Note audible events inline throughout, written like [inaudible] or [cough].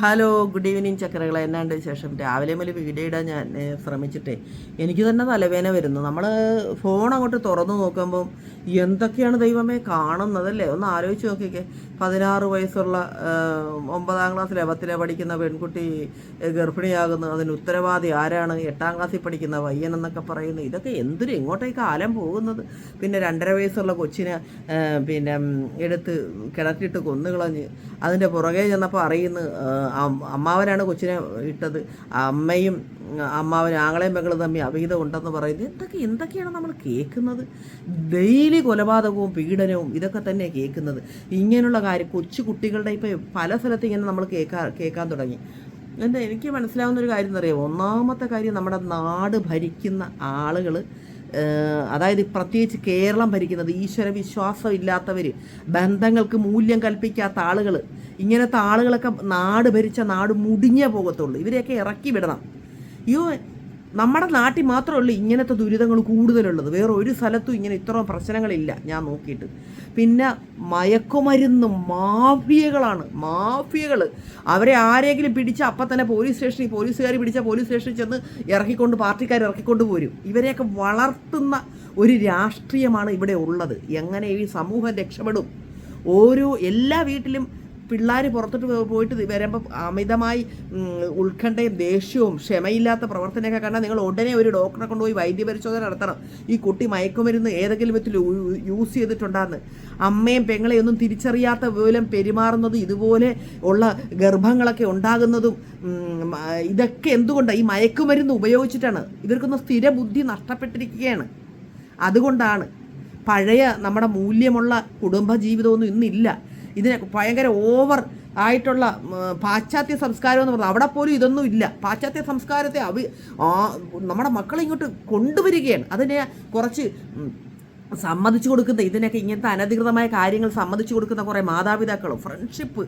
Hello good evening ചക്രകളെ എന്നാണ്ട് ശേഷം രാവിലെ മുതൽ വീഡിയോ ഇടാൻ ഞാൻ ശ്രമിച്ചിട്ടേ. എനിക്ക് തന്നെ തലവേന വരുന്നു. നമ്മൾ ഫോൺ അങ്ങോട്ട് തുറന്നു നോക്കുമ്പം എന്തൊക്കെയാണ് ദൈവമേ കാണുന്നത് അല്ലേ ഒന്ന് ആലോചിച്ച് നോക്കിക്കേ. പതിനാറ് വയസ്സുള്ള ഒമ്പതാം ക്ലാസ്സിലെ പത്തിലെ പഠിക്കുന്ന പെൺകുട്ടി ഗർഭിണിയാകുന്നു. അതിന് ഉത്തരവാദി ആരാണ്? എട്ടാം ക്ലാസ്സിൽ പഠിക്കുന്ന പയ്യൻ എന്നൊക്കെ പറയുന്നു. ഇതൊക്കെ എന്തിനും എങ്ങോട്ടേക്ക് കാലം പോകുന്നത്? പിന്നെ രണ്ടര വയസ്സുള്ള കൊച്ചിനെ പിന്നെ എടുത്ത് കിണറ്റിട്ട് കൊന്നുകളഞ്ഞ് അതിന്റെ പുറകെ ചെന്നപ്പോൾ അറിയുന്നു അമ്മാവനാണ് കൊച്ചിനെ ഇട്ടത്. അമ്മയും അമ്മാവനും ആങ്ങളെയും മകളും തമ്മിൽ അവിഹിതം ഉണ്ടെന്ന് പറയുന്നത് എന്തൊക്കെ എന്തൊക്കെയാണ് നമ്മൾ കേൾക്കുന്നത്? ഡെയിലി കൊലപാതകവും പീഡനവും ഇതൊക്കെ തന്നെ കേൾക്കുന്നത്. ഇങ്ങനെയുള്ള കാര്യം കൊച്ചു കുട്ടികളുടെ ഇപ്പോൾ പല സ്ഥലത്ത് ഇങ്ങനെ നമ്മൾ കേൾക്കാ കേൾക്കാൻ തുടങ്ങി. എന്താ എനിക്ക് മനസ്സിലാവുന്ന ഒരു കാര്യം എന്നറിയാമോ ഒന്നാമത്തെ കാര്യം നമ്മുടെ നാട് ഭരിക്കുന്ന ആളുകൾ അതായത് പ്രത്യേകിച്ച് കേരളം ഭരിക്കുന്നത് ഈശ്വര വിശ്വാസം ഇല്ലാത്തവർ ബന്ധങ്ങൾക്ക് മൂല്യം കൽപ്പിക്കാത്ത ആളുകൾ ഇങ്ങനത്തെ ആളുകളൊക്കെ നാട് ഭരിച്ച നാട് മുടിഞ്ഞേ പോകത്തുള്ളൂ. ഇവരെയൊക്കെ ഇറക്കി വിടണം. അയ്യോ നമ്മുടെ നാട്ടിൽ മാത്രമേ ഉള്ളൂ ഇങ്ങനത്തെ ദുരിതങ്ങൾ കൂടുതലുള്ളത്. വേറെ ഒരു സ്ഥലത്തും ഇങ്ങനെ ഇത്ര പ്രശ്നങ്ങളില്ല ഞാൻ നോക്കിയിട്ട്. പിന്നെ മയക്കുമരുന്ന് മാഫിയകളാണ് മാഫിയകൾ അവരെ ആരെങ്കിലും പിടിച്ച അപ്പം തന്നെ പോലീസ് സ്റ്റേഷനിൽ പോലീസുകാർ പിടിച്ച പോലീസ് സ്റ്റേഷനിൽ ചെന്ന് ഇറക്കിക്കൊണ്ട് പാർട്ടിക്കാർ ഇറക്കിക്കൊണ്ട് പോരും ഇവരെയൊക്കെ വളർത്തുന്ന ഒരു രാഷ്ട്രീയമാണ് ഇവിടെ ഉള്ളത്. എങ്ങനെ ഈ സമൂഹം രക്ഷപ്പെടും? ഓരോ എല്ലാ വീട്ടിലും പിള്ളേർ പുറത്തോട്ട് പോയിട്ട് വരുമ്പോൾ അമിതമായി ഉത്കണ്ഠയും ദേഷ്യവും ക്ഷമയില്ലാത്ത പ്രവർത്തനമൊക്കെ കണ്ടാൽ നിങ്ങൾ ഉടനെ ഒരു ഡോക്ടറെ കൊണ്ടുപോയി വൈദ്യപരിശോധന നടത്തണം. ഈ കുട്ടി മയക്കുമരുന്ന് ഏതെങ്കിലും വിധത്തിൽ യൂസ് ചെയ്തിട്ടുണ്ടെന്ന്. അമ്മയും പെങ്ങളെ ഒന്നും തിരിച്ചറിയാത്ത പോലും പെരുമാറുന്നതും ഇതുപോലെ ഉള്ള ഗർഭങ്ങളൊക്കെ ഉണ്ടാകുന്നതും ഇതൊക്കെ എന്തുകൊണ്ടാണ് ഈ മയക്കുമരുന്ന് ഉപയോഗിച്ചിട്ടാണ്. ഇവർക്കൊന്നും സ്ഥിര ബുദ്ധി നഷ്ടപ്പെട്ടിരിക്കുകയാണ്. അതുകൊണ്ടാണ് പഴയ നമ്മുടെ മൂല്യമുള്ള കുടുംബജീവിതമൊന്നും ഇന്നില്ല. ഇതിന് ഭയങ്കര ഓവർ ആയിട്ടുള്ള പാശ്ചാത്യ സംസ്കാരം എന്ന് പറഞ്ഞാൽ അവിടെ പോലും ഇതൊന്നും ഇല്ല. പാശ്ചാത്യ സംസ്കാരത്തെ അവ നമ്മുടെ മക്കളെ ഇങ്ങോട്ട് കൊണ്ടുവരികയാണ്. അതിനെ കുറച്ച് സമ്മതിച്ചു കൊടുക്കുന്ന ഇതിനൊക്കെ ഇങ്ങനത്തെ അനധികൃതമായ കാര്യങ്ങൾ സമ്മതിച്ചു കൊടുക്കുന്ന കുറേ മാതാപിതാക്കളും ഫ്രണ്ട്ഷിപ്പ്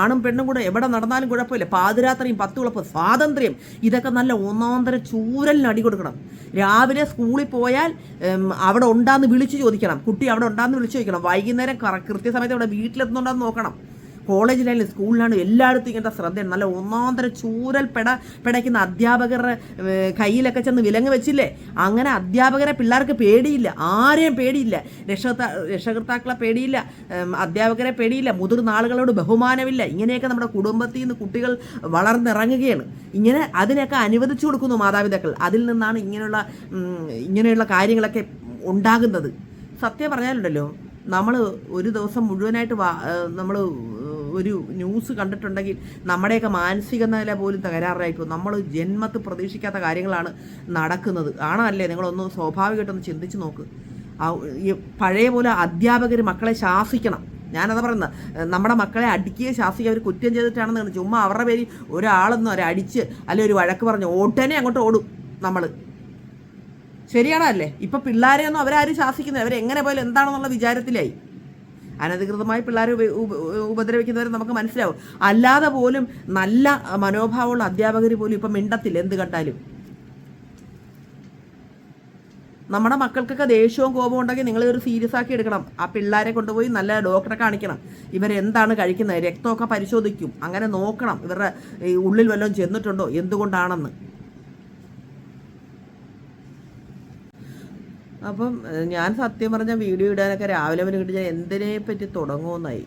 ആണും പെണ്ണും കൂടെ എവിടെ നടന്നാലും കുഴപ്പമില്ല. പാതിരാത്രിയും പത്ത് കുളപ്പ് സ്വാതന്ത്ര്യം. ഇതൊക്കെ നല്ല ഒന്നാന്തര ചൂരലിന് അടി കൊടുക്കണം. രാവിലെ സ്കൂളിൽ പോയാൽ അവിടെ ഉണ്ടാന്ന് വിളിച്ചു ചോദിക്കണം. കുട്ടി അവിടെ ഉണ്ടാന്ന് വിളിച്ചു ചോദിക്കണം. വൈകുന്നേരം കൃത്യസമയത്ത് അവിടെ വീട്ടിലെത്തുന്നുണ്ടെന്ന് നോക്കണം. കോളേജിലായാലും സ്കൂളിലാണ് എല്ലായിടത്തും ഇങ്ങനത്തെ ശ്രദ്ധയാണ് നല്ല ഒന്നാന്തര ചൂരൽ പെട പെടയ്ക്കുന്ന അധ്യാപകരുടെ കയ്യിലൊക്കെ ചെന്ന് വിലങ്ങ് വെച്ചില്ലേ? അങ്ങനെ അധ്യാപകരെ പിള്ളേർക്ക് പേടിയില്ല. ആരെയും പേടിയില്ല. രക്ഷകർത്താ രക്ഷകർത്താക്കളെ പേടിയില്ല. അധ്യാപകരെ പേടിയില്ല. മുതിർന്ന ആളുകളോട് ബഹുമാനമില്ല. ഇങ്ങനെയൊക്കെ നമ്മുടെ കുടുംബത്തിൽ നിന്ന് കുട്ടികൾ വളർന്നിറങ്ങുകയാണ്. ഇങ്ങനെ അതിനൊക്കെ അനുവദിച്ചു കൊടുക്കുന്നു മാതാപിതാക്കൾ. അതിൽ നിന്നാണ് ഇങ്ങനെയുള്ള ഇങ്ങനെയുള്ള കാര്യങ്ങളൊക്കെ ഉണ്ടാകുന്നത്. സത്യം പറഞ്ഞാലുണ്ടല്ലോ നമ്മൾ ഒരു ദിവസം മുഴുവനായിട്ട് നമ്മൾ ഒരു ന്യൂസ് കണ്ടിട്ടുണ്ടെങ്കിൽ നമ്മുടെയൊക്കെ മാനസിക നില പോലും തകരാറായി പോകും നമ്മൾ ജന്മത്ത് പ്രതീക്ഷിക്കാത്ത കാര്യങ്ങളാണ് നടക്കുന്നത്. ആണല്ലേ? നിങ്ങളൊന്ന് സ്വാഭാവികമായിട്ടൊന്ന് ചിന്തിച്ച് നോക്ക്. പഴയ പോലെ അധ്യാപകർ മക്കളെ ശാസിക്കണം. ഞാനതാ പറയുന്നത് നമ്മുടെ മക്കളെ അടിക്കുക ശാസിക്കുക അവർ കുറ്റം ചെയ്തിട്ടാണെന്ന് ചുമ്മാ അവരുടെ പേര് ഒരാളൊന്നും അടിച്ച് അല്ലെങ്കിൽ ഒരു വഴക്ക് പറഞ്ഞ് ഓട്ടനെ അങ്ങോട്ട് ഓടും നമ്മൾ ശരിയാണല്ലേ? ഇപ്പൊ പിള്ളേരെ ഒന്നും അവരാരും ശാസിക്കുന്നത് അവരെങ്ങനെ പോയാലും എന്താണെന്നുള്ള വിചാരത്തിലായി. അനധികൃതമായി പിള്ളേരെ ഉപ- ഉപ- ഉപദ്രവിക്കുന്നവരെ നമുക്ക് മനസ്സിലാവും. അല്ലാതെ പോലും നല്ല മനോഭാവമുള്ള അധ്യാപകർ പോലും ഇപ്പം മിണ്ടത്തില്ല എന്ത് കണ്ടാലും. നമ്മുടെ മക്കൾക്കൊക്കെ ദേഷ്യവും കോപവും ഉണ്ടെങ്കിൽ നിങ്ങൾ ഒരു സീരിയസ് ആക്കി എടുക്കണം. ആ പിള്ളേരെ കൊണ്ടുപോയി നല്ല ഡോക്ടറെ കാണിക്കണം. ഇവരെന്താണ് കഴിക്കുന്നത്? രക്തമൊക്കെ പരിശോധിക്കും. അങ്ങനെ നോക്കണം. ഇവരുടെ ഉള്ളിൽ വല്ലതും ചെന്നിട്ടുണ്ടോ? എന്തുകൊണ്ടാണെന്ന്. അപ്പം ഞാൻ സത്യം പറഞ്ഞ വീഡിയോ ഇടാനൊക്കെ രാവിലെ മുതൽ കിട്ടി. ഞാൻ എന്തിനെ പറ്റി തുടങ്ങുമെന്നായി.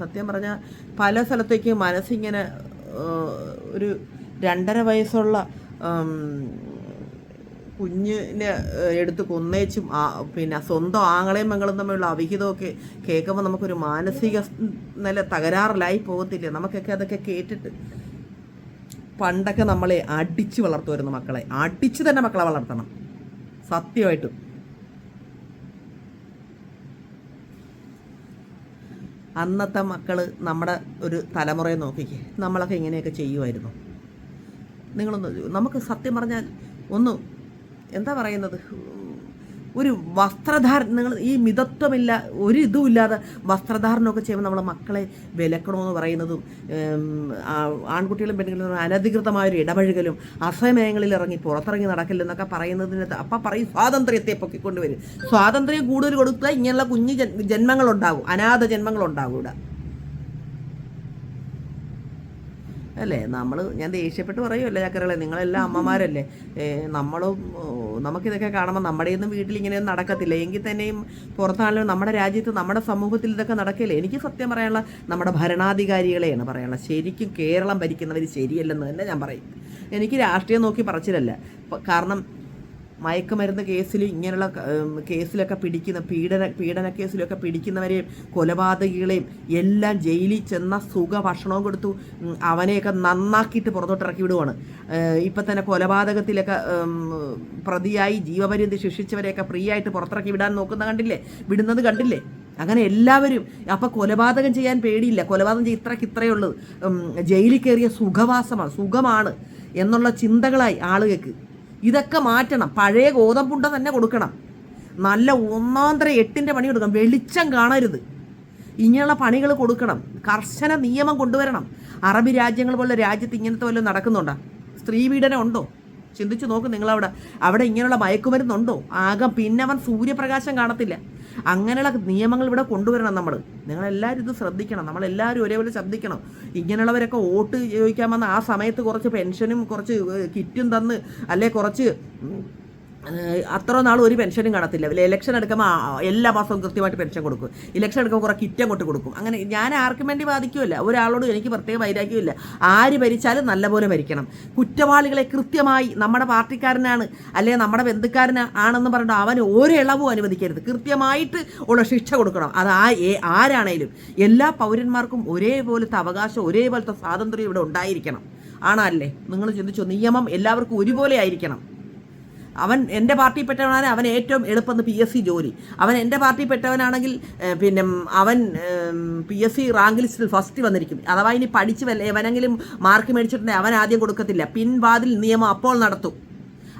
സത്യം പറഞ്ഞാൽ പല സ്ഥലത്തേക്ക് മനസ്സിങ്ങനെ ഒരു രണ്ടര വയസ്സുള്ള കുഞ്ഞിനെ എടുത്ത് കൊന്നേച്ചും പിന്നെ സ്വന്തം ആങ്ങളെയും മങ്ങളും തമ്മിലുള്ള അവിഹിതമൊക്കെ കേൾക്കുമ്പോൾ നമുക്കൊരു മാനസിക നില തകരാറിലായി പോകത്തില്ല? നമുക്കൊക്കെ അതൊക്കെ കേട്ടിട്ട് പണ്ടൊക്കെ നമ്മളെ അടിച്ച് വളർത്തുമായിരുന്നു മക്കളെ. അടിച്ച് തന്നെ മക്കളെ വളർത്തണം. സത്യമായിട്ടും. അന്നത്തെ മക്കൾ നമ്മുടെ ഒരു തലമുറയെ നോക്കിക്കേ. നമ്മളൊക്കെ ഇങ്ങനെയൊക്കെ ചെയ്യുമായിരുന്നു. നിങ്ങളൊന്ന് നമുക്ക് സത്യം പറഞ്ഞാൽ ഒന്ന് എന്താ പറയുന്നത്? ഒരു വസ്ത്രധാര നിങ്ങൾ ഈ മിതത്വമില്ല ഒരു ഇതും ഇല്ലാതെ വസ്ത്രധാരണമൊക്കെ ചെയ്യുമ്പോൾ നമ്മളെ മക്കളെ വിലക്കണമെന്ന് പറയുന്നതും ആൺകുട്ടികളും പെൺകുട്ടികളും അനധികൃതമായൊരു ഇടപഴകലും അസമയങ്ങളിൽ ഇറങ്ങി പുറത്തിറങ്ങി നടക്കില്ലെന്നൊക്കെ പറയുന്നതിന് അപ്പം പറയും സ്വാതന്ത്ര്യത്തെ പൊക്കിക്കൊണ്ടുവരും സ്വാതന്ത്ര്യം കൂടുതൽ കൊടുത്താൽ ഇങ്ങനെയുള്ള കുഞ്ഞു ജന്മങ്ങളുണ്ടാകും അനാഥ ജന്മങ്ങളുണ്ടാകും ഇവിടെ. അല്ലേ? നമ്മൾ ഞാൻ ദേഷ്യപ്പെട്ട് പറയുമല്ലേ ചക്കരകളെ? നിങ്ങളെല്ലാം അമ്മമാരല്ലേ? നമ്മളും നമുക്കിതൊക്കെ കാണുമ്പോൾ നമ്മുടെ ഒന്നും വീട്ടിൽ ഇങ്ങനെയൊന്നും നടക്കത്തില്ല. എങ്കിൽ തന്നെയും പുറത്താണല്ലോ നമ്മുടെ രാജ്യത്ത് നമ്മുടെ സമൂഹത്തിൽ ഇതൊക്കെ നടക്കില്ല? എനിക്ക് സത്യം പറയാനുള്ള നമ്മുടെ ഭരണാധികാരികളെയാണ് പറയാനുള്ളത് ശരിക്കും കേരളം ഭരിക്കുന്നവർ ശരിയല്ലെന്ന് തന്നെ ഞാൻ പറയും. എനിക്ക് രാഷ്ട്രീയം നോക്കി പറച്ചിലല്ല. കാരണം മയക്കുമരുന്ന് കേസിൽ ഇങ്ങനെയുള്ള കേസിലൊക്കെ പിടിക്കുന്ന പീഡന പീഡന കേസിലൊക്കെ പിടിക്കുന്നവരെയും കൊലപാതകികളെയും എല്ലാം ജയിലിൽ ചെന്ന സുഖ ഭക്ഷണവും കൊടുത്തു അവനെയൊക്കെ നന്നാക്കിയിട്ട് പുറത്തോട്ട് ഇറക്കി വിടുവാണ് ഇപ്പം തന്നെ കൊലപാതകത്തിലൊക്കെ പ്രതിയായി ജീവപര്യന്തി ശിക്ഷിച്ചവരെയൊക്കെ ഫ്രീ ആയിട്ട് പുറത്തിറക്കി വിടാൻ നോക്കുന്ന കണ്ടില്ലേ? വിടുന്നത് കണ്ടില്ലേ? അങ്ങനെ എല്ലാവരും അപ്പം കൊലപാതകം ചെയ്യാൻ പേടിയില്ല. കൊലപാതകം ചെയ്യാൻ ഇത്രയ്ക്ക് ഇത്രയേ ഉള്ളൂ. ജയിലിൽ കയറിയ സുഖവാസമാണ് സുഖമാണ് എന്നുള്ള ചിന്തകളായി ആളുകൾക്ക്. ഇതൊക്കെ മാറ്റണം. പഴയ ഗോതമ്പുണ്ട തന്നെ കൊടുക്കണം. നല്ല ഒന്നാന്തര എട്ടിന്റെ പണി കൊടുക്കണം. വെളിച്ചം കാണരുത്. ഇങ്ങനെയുള്ള പണികൾ കൊടുക്കണം. കർശന നിയമം കൊണ്ടുവരണം. അറബി രാജ്യങ്ങൾ പോലുള്ള രാജ്യത്ത് ഇങ്ങനത്തെ വല്ലതും നടക്കുന്നുണ്ടോ? സ്ത്രീ പീഡനം ഉണ്ടോ? ചിന്തിച്ചു നോക്ക് നിങ്ങളവിടെ. അവിടെ ഇങ്ങനെയുള്ള മയക്കുമരുന്നുണ്ടോ? ആകെ പിന്നെ അവൻ സൂര്യപ്രകാശം കാണത്തില്ല. അങ്ങനെയുള്ള നിയമങ്ങൾ ഇവിടെ കൊണ്ടുവരണം നമ്മൾ നിങ്ങളെല്ലാവരും ഇത് ശ്രദ്ധിക്കണം. നമ്മളെല്ലാവരും ഒരേപോലെ ശ്രദ്ധിക്കണം. ഇങ്ങനെയുള്ളവരൊക്കെ വോട്ട് ചോദിക്കാൻ വന്ന ആ സമയത്ത് കുറച്ച് പെൻഷനും കുറച്ച് കിറ്റും തന്ന് അല്ലെ കുറച്ച് അത്ര നാൾ ഒരു പെൻഷനും കാണത്തില്ല. ഇലക്ഷൻ എടുക്കുമ്പോൾ എല്ലാ മാസവും കൃത്യമായിട്ട് പെൻഷൻ കൊടുക്കും. ഇലക്ഷൻ എടുക്കുമ്പോൾ കുറേ കിറ്റ് അങ്ങോട്ട് കൊടുക്കും. അങ്ങനെ ഞാൻ ആർക്കും വേണ്ടി ബാധിക്കുമല്ല ഒരാളോട് എനിക്ക് പ്രത്യേക വൈരാഗ്യമില്ല ആര് ഭരിച്ചാലും നല്ലപോലെ ഭരിക്കണം. കുറ്റവാളികളെ കൃത്യമായി നമ്മുടെ പാർട്ടിക്കാരനാണ് അല്ലെ നമ്മുടെ ബന്ധുക്കാരന് ആണെന്ന് പറഞ്ഞിട്ട് അവന് ഒരു ഇളവും അനുവദിക്കരുത്. കൃത്യമായിട്ട് ഉള്ള ശിക്ഷ കൊടുക്കണം. അത് ആ ആരാണേലും. എല്ലാ പൗരന്മാർക്കും ഒരേപോലത്തെ അവകാശം ഒരേപോലത്തെ സ്വാതന്ത്ര്യം ഇവിടെ ഉണ്ടായിരിക്കണം. ആണല്ലേ? നിങ്ങൾ ചിന്തിച്ചോ? നിയമം എല്ലാവർക്കും ഒരുപോലെ ആയിരിക്കണം. അവൻ എന്റെ പാർട്ടിയിൽപ്പെട്ടവനാണെങ്കിൽ അവൻ ഏറ്റവും എളുപ്പം പി എസ് സി ജോലി. അവൻ എന്റെ പാർട്ടിയിൽപ്പെട്ടവനാണെങ്കിൽ പെട്ടവനാണെങ്കിൽ പിന്നെ അവൻ പി എസ് സി റാങ്ക് ലിസ്റ്റിൽ ഫസ്റ്റ് വന്നിരിക്കും. അഥവാ ഇനി പഠിച്ച് വല്ല എവനെങ്കിലും മാർക്ക് മേടിച്ചിട്ടുണ്ടെങ്കിൽ അവൻ ആദ്യം കൊടുക്കത്തില്ല. പിൻവാതിൽ നിയമം അപ്പോൾ നടത്തും.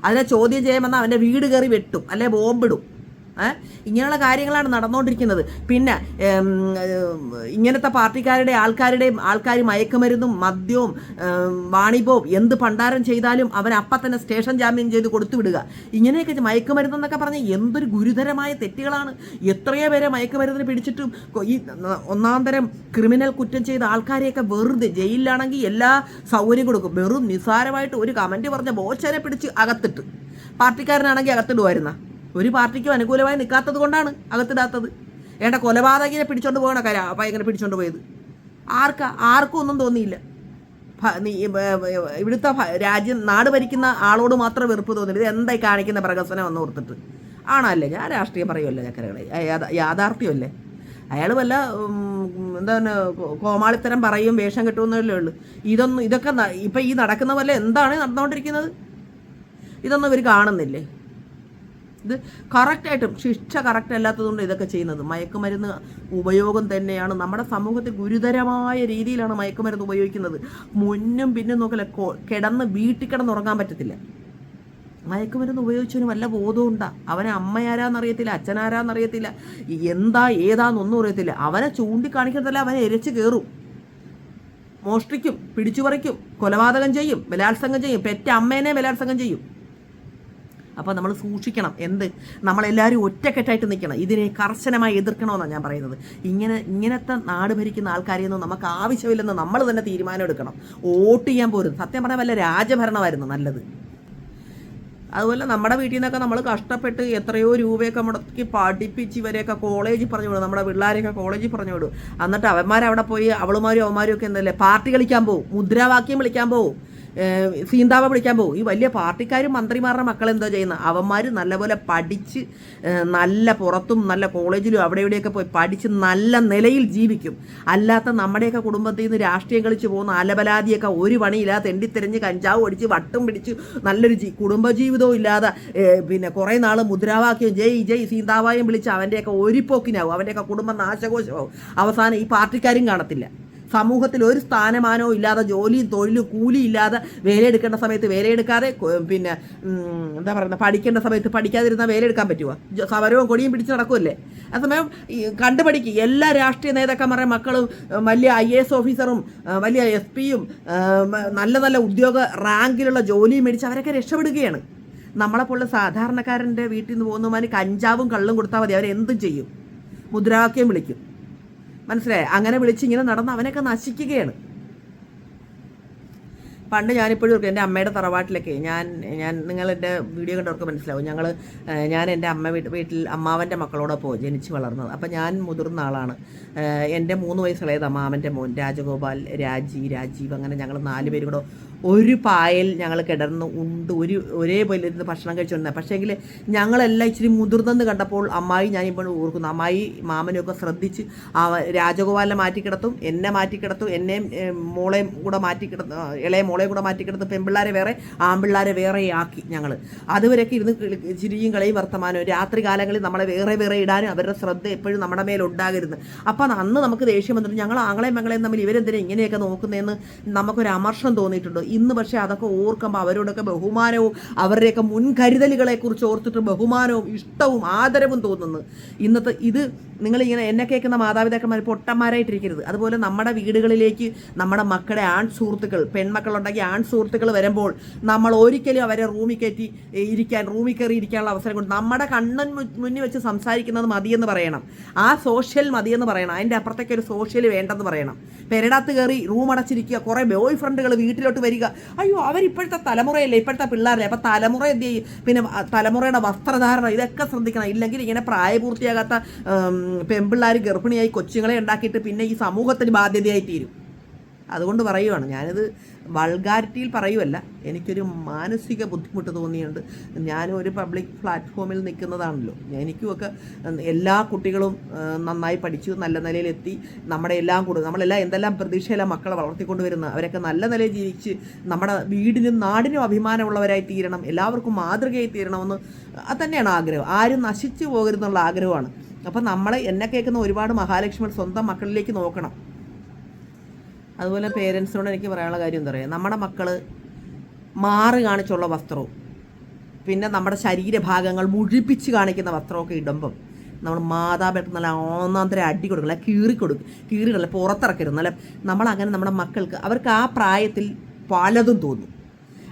അതിനെ ചോദ്യം ചെയ്യുമെന്ന് അവന്റെ വീട് കയറി വെട്ടും. അല്ലെ ബോംബിടും. ഇങ്ങനെയുള്ള കാര്യങ്ങളാണ് നടന്നുകൊണ്ടിരിക്കുന്നത്. പിന്നെ ഇങ്ങനത്തെ പാർട്ടിക്കാരുടെ ആൾക്കാരുടെയും ആൾക്കാർ മയക്കുമരുന്നും മദ്യവും വാണിഭവും എന്ത് ഭണ്ഡാരം ചെയ്താലും അവൻ അപ്പം തന്നെ സ്റ്റേഷൻ ജാമ്യം ചെയ്ത് കൊടുത്തു വിടുക. ഇങ്ങനെയൊക്കെ മയക്കുമരുന്നെന്നൊക്കെ പറഞ്ഞാൽ എന്തൊരു ഗുരുതരമായ തെറ്റുകളാണ്. എത്രയോ പേരെ മയക്കുമരുന്നിന് പിടിച്ചിട്ടും ഈ ഒന്നാം തരം ക്രിമിനൽ കുറ്റം ചെയ്ത ആൾക്കാരെയൊക്കെ വെറുതെ ജയിലിലാണെങ്കിൽ എല്ലാ സൗകര്യം കൊടുക്കും. വെറും നിസ്സാരമായിട്ട് ഒരു കമന്റ് പറഞ്ഞ ബോച്ചനെ പിടിച്ച് അകത്തിട്ട്. പാർട്ടിക്കാരനാണെങ്കിൽ അകത്തിടുമായിരുന്ന ഒരു പാർട്ടിക്കും അനുകൂലമായി നിൽക്കാത്തത് കൊണ്ടാണ് അകത്തിടാത്തത്. ഏണ്ട കൊലപാതകിനെ പിടിച്ചോണ്ട് പോകണ കാര്യം അപ്പം എങ്ങനെ പിടിച്ചോണ്ട് പോയത്. ആർക്കാ ആർക്കും ഒന്നും തോന്നിയില്ല. ഇവിടുത്തെ രാജ്യം നാട് ഭരിക്കുന്ന ആളോട് മാത്രം വെറുപ്പ് തോന്നില്ല ഇത് എന്തായി കാണിക്കുന്ന പ്രകസനം എന്ന് ഓർത്തിട്ട്. ആണല്ലേ? ഞാൻ രാഷ്ട്രീയം പറയുമല്ലോ ചക്കരകളെ? യാഥാർത്ഥ്യമല്ലേ? അയാൾ വല്ല എന്താ കോമാളിത്തരം പറയും വേഷം കെട്ടുമെന്നല്ലേ ഉള്ളൂ. ഇതൊന്നും ഇതൊക്കെ ഇപ്പം ഈ നടക്കുന്ന പോലെ എന്താണ് നടന്നുകൊണ്ടിരിക്കുന്നത്? ഇതൊന്നും ഇവർ കാണുന്നില്ലേ? ഇത് കറക്റ്റായിട്ടും ശിക്ഷ കറക്റ്റ് അല്ലാത്തതുകൊണ്ട് ഇതൊക്കെ ചെയ്യുന്നത്. മയക്കുമരുന്ന് ഉപയോഗം തന്നെയാണ്. നമ്മുടെ സമൂഹത്തിൽ ഗുരുതരമായ രീതിയിലാണ് മയക്കുമരുന്ന് ഉപയോഗിക്കുന്നത്. മുന്നും പിന്നും നോക്കില്ല കൊ- കിടന്ന് വീട്ടിൽ കിടന്ന് ഉറങ്ങാൻ പറ്റത്തില്ല. മയക്കുമരുന്ന് ഉപയോഗിച്ചവന് വല്ല ബോധവും ഉണ്ടാ? അവനെ അമ്മയാരാന്നറിയത്തില്ല അച്ഛനാരാന്നറിയത്തില്ല എന്താ ഏതാന്നൊന്നും അറിയത്തില്ല. അവനെ ചൂണ്ടിക്കാണിക്കുന്നതല്ല അവനെ എരച്ച് കയറും മോഷ്ടിക്കും പിടിച്ചുപറിക്കും കൊലപാതകം ചെയ്യും ബലാത്സംഗം ചെയ്യും പെറ്റ അമ്മേനെ ബലാത്സംഗം ചെയ്യും. അപ്പോൾ നമ്മൾ സൂക്ഷിക്കണം. എന്ത്? നമ്മളെല്ലാവരും ഒറ്റക്കെട്ടായിട്ട് നിൽക്കണം. ഇതിനെ കർശനമായി എതിർക്കണമെന്നാണ് ഞാൻ പറയുന്നത്. ഇങ്ങനെ ഇങ്ങനത്തെ നാട് ഭരിക്കുന്ന ആൾക്കാരെയൊന്നും നമുക്ക് ആവശ്യമില്ലെന്ന് നമ്മൾ തന്നെ തീരുമാനം എടുക്കണം. വോട്ട് ചെയ്യാൻ പോരും സത്യം പറഞ്ഞാൽ വല്ല രാജഭരണമായിരുന്നു നല്ലത്. അതുപോലെ നമ്മുടെ വീട്ടിൽ നിന്നൊക്കെ നമ്മൾ കഷ്ടപ്പെട്ട് എത്രയോ രൂപയൊക്കെ മുടക്കി പഠിപ്പിച്ച് ഇവരെയൊക്കെ കോളേജിൽ പറഞ്ഞു വിടും. നമ്മുടെ പിള്ളേരെയൊക്കെ കോളേജിൽ പറഞ്ഞു വിടും. എന്നിട്ട് അവന്മാരവിടെ പോയി അവളുമാരും അവന്മാരും ഒക്കെ എന്തല്ലേ? പാർട്ടി കളിക്കാൻ പോകും മുദ്രാവാക്യം വിളിക്കാൻ പോകും സീന്താവ പിടിക്കാൻ പോകും. ഈ വലിയ പാർട്ടിക്കാരും മന്ത്രിമാരുടെ മക്കൾ എന്തോ ചെയ്യുന്നത് അവന്മാർ നല്ലപോലെ പഠിച്ച് നല്ല പുറത്തും നല്ല കോളേജിലും അവിടെ ഇവിടെയൊക്കെ പോയി പഠിച്ച് നല്ല നിലയിൽ ജീവിക്കും. അല്ലാത്ത നമ്മുടെയൊക്കെ കുടുംബത്തിൽ നിന്ന് രാഷ്ട്രീയം കളിച്ച് പോകുന്ന അലബലാദിയൊക്കെ ഒരു പണിയില്ലാതെ തെണ്ടിത്തെരഞ്ഞ് കഞ്ചാവ് അടിച്ച് വട്ടും പിടിച്ച് നല്ലൊരു ജീ കുടുംബജീവിതവും ഇല്ലാതെ പിന്നെ കുറേ നാൾ മുദ്രാവാക്യം ജയ് ജയ് സീന്താവായും വിളിച്ച് അവന്റെയൊക്കെ ഒരുപോക്കിനാവും. അവന്റെയൊക്കെ കുടുംബം നാശകോശമാവും അവസാനം ഈ പാർട്ടിക്കാരും കാണത്തില്ല. സമൂഹത്തിൽ ഒരു സ്ഥാനമാനവും ഇല്ലാതെ ജോലിയും തൊഴിലും കൂലിയും ഇല്ലാതെ വേലയെടുക്കേണ്ട സമയത്ത് വേലയെടുക്കാതെ പിന്നെ എന്താ പറയുന്നത് പഠിക്കേണ്ട സമയത്ത് പഠിക്കാതിരുന്നാൽ വേലയെടുക്കാൻ പറ്റുമോ സമരവും കൊടിയും പിടിച്ച് നടക്കുമല്ലേ അതേസമയം കണ്ടുപഠിക്കും. എല്ലാ രാഷ്ട്രീയ നേതാക്കന്മാരുടെ മക്കളും വലിയ ഐ എസ് ഓഫീസറും വലിയ എസ് പിയും നല്ല നല്ല ഉദ്യോഗ റാങ്കിലുള്ള ജോലിയും മേടിച്ച് അവരൊക്കെ രക്ഷപ്പെടുകയാണ്. നമ്മളെപ്പോലുള്ള സാധാരണക്കാരന്റെ വീട്ടിൽ നിന്ന് പോകുന്നവന് കഞ്ചാവും കള്ളും കൊടുത്താൽ മതി. അവരെന്തും ചെയ്യും. മുദ്രാവാക്യം വിളിക്കും. മനസ്സിലായി? അങ്ങനെ വിളിച്ച് ഇങ്ങനെ നടന്ന് അവനൊക്കെ നശിക്കുകയാണ്. പണ്ട് ഞാനിപ്പോഴും എന്റെ അമ്മയുടെ തറവാട്ടിലൊക്കെ ഞാൻ ഞാൻ നിങ്ങൾ എന്റെ വീഡിയോ കണ്ടവർക്ക് മനസ്സിലാവും. ഞങ്ങൾ ഞാൻ എന്റെ അമ്മ വീട്ടിൽ വീട്ടിൽ അമ്മാവന്റെ മക്കളോടൊപ്പം ജനിച്ച് വളർന്നത്. അപ്പം ഞാൻ മുതിർന്ന ആളാണ്. എന്റെ മൂന്ന് വയസ്സുള്ളത് അമ്മാവന്റെ മോൻ രാജഗോപാൽ രാജി രാജീവ് അങ്ങനെ ഞങ്ങൾ നാല് പേരും കൂടെ ഒരു പായൽ ഞങ്ങൾ കിടന്ന് ഉണ്ട്. ഒരു ഒരേപോലെ ഇരുന്ന് ഭക്ഷണം കഴിച്ചുകൊണ്ടിരുന്നത് പക്ഷേങ്കിൽ ഞങ്ങളെല്ലാം ഇച്ചിരി മുതിർന്നെന്ന് കണ്ടപ്പോൾ അമ്മായി ഞാനിപ്പോൾ ഓർക്കുന്നു. അമ്മായി മാമനെയൊക്കെ ശ്രദ്ധിച്ച് ആ രാജഗോപാലിനെ മാറ്റിക്കിടത്തും എന്നെ മാറ്റിക്കിടത്തും എന്നെയും മോളെയും കൂടെ മാറ്റിക്കിടത്തും ഇളയ മോളെയും കൂടെ മാറ്റിക്കിടത്തും പെൺപിള്ളേരെ വേറെ ആൺപിള്ളാരെ വേറെ ആക്കി ഞങ്ങൾ അതുവരെയൊക്കെ ഇരുന്ന് ചിരിയും കളിയും വർത്തമാനവും. രാത്രി കാലങ്ങളിൽ നമ്മളെ വേറെ വേറെ ഇടാനും അവരുടെ ശ്രദ്ധ എപ്പോഴും നമ്മുടെ മേലുണ്ടാകരുത് അപ്പം അന്ന് നമുക്ക് ദേഷ്യം വന്നിട്ടുണ്ട് ഞങ്ങൾ ആങ്ങളെയും മകളെയും തമ്മിൽ ഇവരെന്തിനാ ഇങ്ങനെയൊക്കെ നോക്കുന്നതെന്ന് നമുക്കൊരു അമർഷം തോന്നിയിട്ടുണ്ട്. ഇന്ന് പക്ഷേ അതൊക്കെ ഓർക്കുമ്പോൾ അവരോടൊക്കെ ബഹുമാനവും അവരുടെയൊക്കെ മുൻകരുതലുകളെക്കുറിച്ച് ഓർത്തിട്ട് ബഹുമാനവും ഇഷ്ടവും ആദരവും തോന്നുന്നു. ഇന്നത്തെ ഇത് നിങ്ങളിങ്ങനെ എന്നെ കേൾക്കുന്ന മാതാപിതാക്കന്മാർ പൊട്ടന്മാരായിട്ടിരിക്കരുത് അതുപോലെ നമ്മുടെ വീടുകളിലേക്ക് നമ്മുടെ മക്കളെ ആൺ സുഹൃത്തുക്കൾ പെൺമക്കളുണ്ടെങ്കിൽ ആൺ സുഹൃത്തുക്കൾ വരുമ്പോൾ നമ്മൾ ഒരിക്കലും അവരെ റൂമിൽ കയറ്റി ഇരിക്കാൻ റൂമിൽ കയറി ഇരിക്കാനുള്ള അവസരം കൊണ്ട് നമ്മുടെ കണ്ണൻ മുന്നിൽ വെച്ച് സംസാരിക്കുന്നത് മതിയെന്ന് പറയണം. ആ സോഷ്യൽ മതിയെന്ന് പറയണം. അതിന്റെ അപ്പുറത്തേക്ക് ഒരു സോഷ്യൽ വേണ്ടെന്ന് പറയണം. പെരടത്ത് കയറി റൂം അടച്ചിരിക്കുക കുറേ ബോയ് ഫ്രണ്ടുകൾ വീട്ടിലോട്ട് വരിക അയ്യോ അവരിപ്പോഴത്തെ തലമുറയല്ലേ ഇപ്പോഴത്തെ പിള്ളേരല്ലേ. അപ്പം തലമുറ എന്ത് ചെയ്യും? പിന്നെ തലമുറയുടെ വസ്ത്രധാരണം ഇതൊക്കെ ശ്രദ്ധിക്കണം. ഇല്ലെങ്കിൽ ഇങ്ങനെ പ്രായപൂർത്തിയാകാത്ത പെൺപിള്ളേർ ഗർഭിണിയായി കൊച്ചുങ്ങളെ ഉണ്ടാക്കിയിട്ട് പിന്നെ ഈ സമൂഹത്തിന് ബാധ്യതയായി തീരും. അതുകൊണ്ട് പറയുവാണ്. ഞാനിത് വൾഗാരിറ്റിയിൽ പറയുമല്ല എനിക്കൊരു മാനസിക ബുദ്ധിമുട്ട് തോന്നിയുണ്ട്. ഞാനും ഒരു പബ്ലിക് പ്ലാറ്റ്ഫോമിൽ നിൽക്കുന്നതാണല്ലോ. എനിക്കുമൊക്കെ എല്ലാ കുട്ടികളും നന്നായി പഠിച്ചു നല്ല നിലയിലെത്തി. നമ്മുടെ എല്ലാം കൂടെ നമ്മളെല്ലാം എന്തെല്ലാം പ്രതീക്ഷയിലാണ് മക്കളെ വളർത്തിക്കൊണ്ട് വരുന്നത് അവരൊക്കെ നല്ല നിലയിൽ ജീവിച്ച് നമ്മുടെ വീടിനും നാടിനും അഭിമാനമുള്ളവരായി തീരണം. എല്ലാവർക്കും മാതൃകയായി തീരണമെന്ന് അത് തന്നെയാണ് ആഗ്രഹം. ആരും നശിച്ചു പോകരുതെന്നുള്ള ആഗ്രഹമാണ്. അപ്പം നമ്മളെ എന്നെ കേൾക്കുന്ന ഒരുപാട് മഹാലക്ഷ്മികൾ സ്വന്തം മക്കളിലേക്ക് നോക്കണം. അതുപോലെ പേരൻസിനോട് എനിക്ക് പറയാനുള്ള കാര്യം എന്താ പറയുക നമ്മുടെ മക്കൾ മാറി കാണിച്ചുള്ള വസ്ത്രവും പിന്നെ നമ്മുടെ ശരീരഭാഗങ്ങൾ മുഴിപ്പിച്ച് കാണിക്കുന്ന വസ്ത്രമൊക്കെ ഇടുമ്പം നമ്മൾ മാതാപിതാക്കൾ നല്ല ഒന്നാന്തരം അടി കൊടുക്കില്ല കീറി കൊടുക്കും കീറിടല്ല പുറത്തിറക്കരുത്. നല്ല നമ്മളങ്ങനെ നമ്മുടെ മക്കൾക്ക് അവർക്ക് ആ പ്രായത്തിൽ പലതും തോന്നും.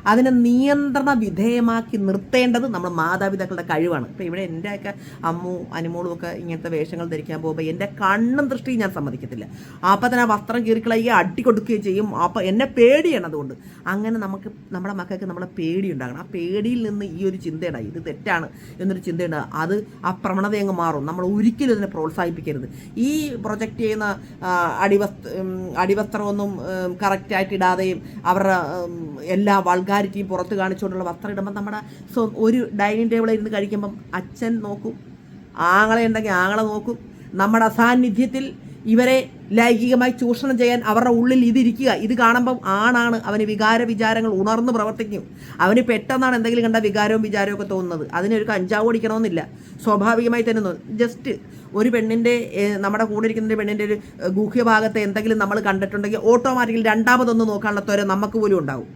അതിനെ നിയന്ത്രണ വിധേയമാക്കി നിർത്തേണ്ടത് നമ്മൾ മാതാപിതാക്കളുടെ കഴിവാണ്. ഇപ്പോൾ ഇവിടെ എന്റെയൊക്കെ അമ്മു അനുമോളും ഒക്കെ ഇങ്ങനത്തെ വേഷങ്ങൾ ധരിക്കാൻ പോകുമ്പോൾ എന്റെ കണ്ണും ദൃഷ്ടിയും ഞാൻ സമ്മതിക്കത്തില്ല. അപ്പം തന്നെ ആ വസ്ത്രം കീറിക്കളയുകയും അടി കൊടുക്കുകയും ചെയ്യും. അപ്പം എന്നെ പേടിയാണ് അതുകൊണ്ട്. അങ്ങനെ നമുക്ക് നമ്മുടെ മക്കൾക്ക് നമ്മളെ പേടി ഉണ്ടാകണം. ആ പേടിയിൽ നിന്ന് ഈ ഒരു ചിന്തയുണ്ടായി ഇത് തെറ്റാണ് എന്നൊരു ചിന്തയുണ്ട് അത് ആ പ്രവണത അങ്ങ് മാറും. നമ്മൾ ഒരിക്കലും ഇതിനെ പ്രോത്സാഹിപ്പിക്കരുത്. ഈ പ്രൊജക്റ്റ് ചെയ്യുന്ന അടിവസ്ത്ര അടിവസ്ത്രമൊന്നും കറക്റ്റായിട്ട് ഇടാതെയും അവരുടെ എല്ലാ എല്ലാ വൾഗാരിറ്റിയും പുറത്ത് കാണിച്ചുകൊണ്ടുള്ള വസ്ത്രം ഇടുമ്പം നമ്മുടെ സ്വ ഒരു ഡൈനിങ് ടേബിളിൽ ഇരുന്ന് കഴിക്കുമ്പം അച്ഛൻ നോക്കും ആങ്ങളെ ഉണ്ടെങ്കിൽ ആങ്ങളെ നോക്കും. നമ്മുടെ അസാന്നിധ്യത്തിൽ ഇവരെ ലൈംഗികമായി ചൂഷണം ചെയ്യാൻ അവരുടെ ഉള്ളിൽ ഇതിരിക്കുക. ഇത് കാണുമ്പം ആണാണ് അവന് വികാര വിചാരങ്ങൾ ഉണർന്ന് പ്രവർത്തിക്കും. അവന് പെട്ടെന്നാണ് എന്തെങ്കിലും കണ്ട വികാരവും വിചാരവും ഒക്കെ തോന്നുന്നത്. അതിനൊരു കഞ്ചാവ് ഓടിക്കണമെന്നില്ല സ്വാഭാവികമായി തന്നെ ജസ്റ്റ് ഒരു പെണ്ണിന്റെ നമ്മുടെ കൂടെ ഇരിക്കുന്ന പെണ്ണിന്റെ ഒരു ഗൂഹ്യഭാഗത്തെ എന്തെങ്കിലും നമ്മൾ കണ്ടിട്ടുണ്ടെങ്കിൽ ഓട്ടോമാറ്റിക്കലി രണ്ടാമതൊന്ന് നോക്കാനുള്ള ത്വര നമുക്ക് പോലും ഉണ്ടാവും.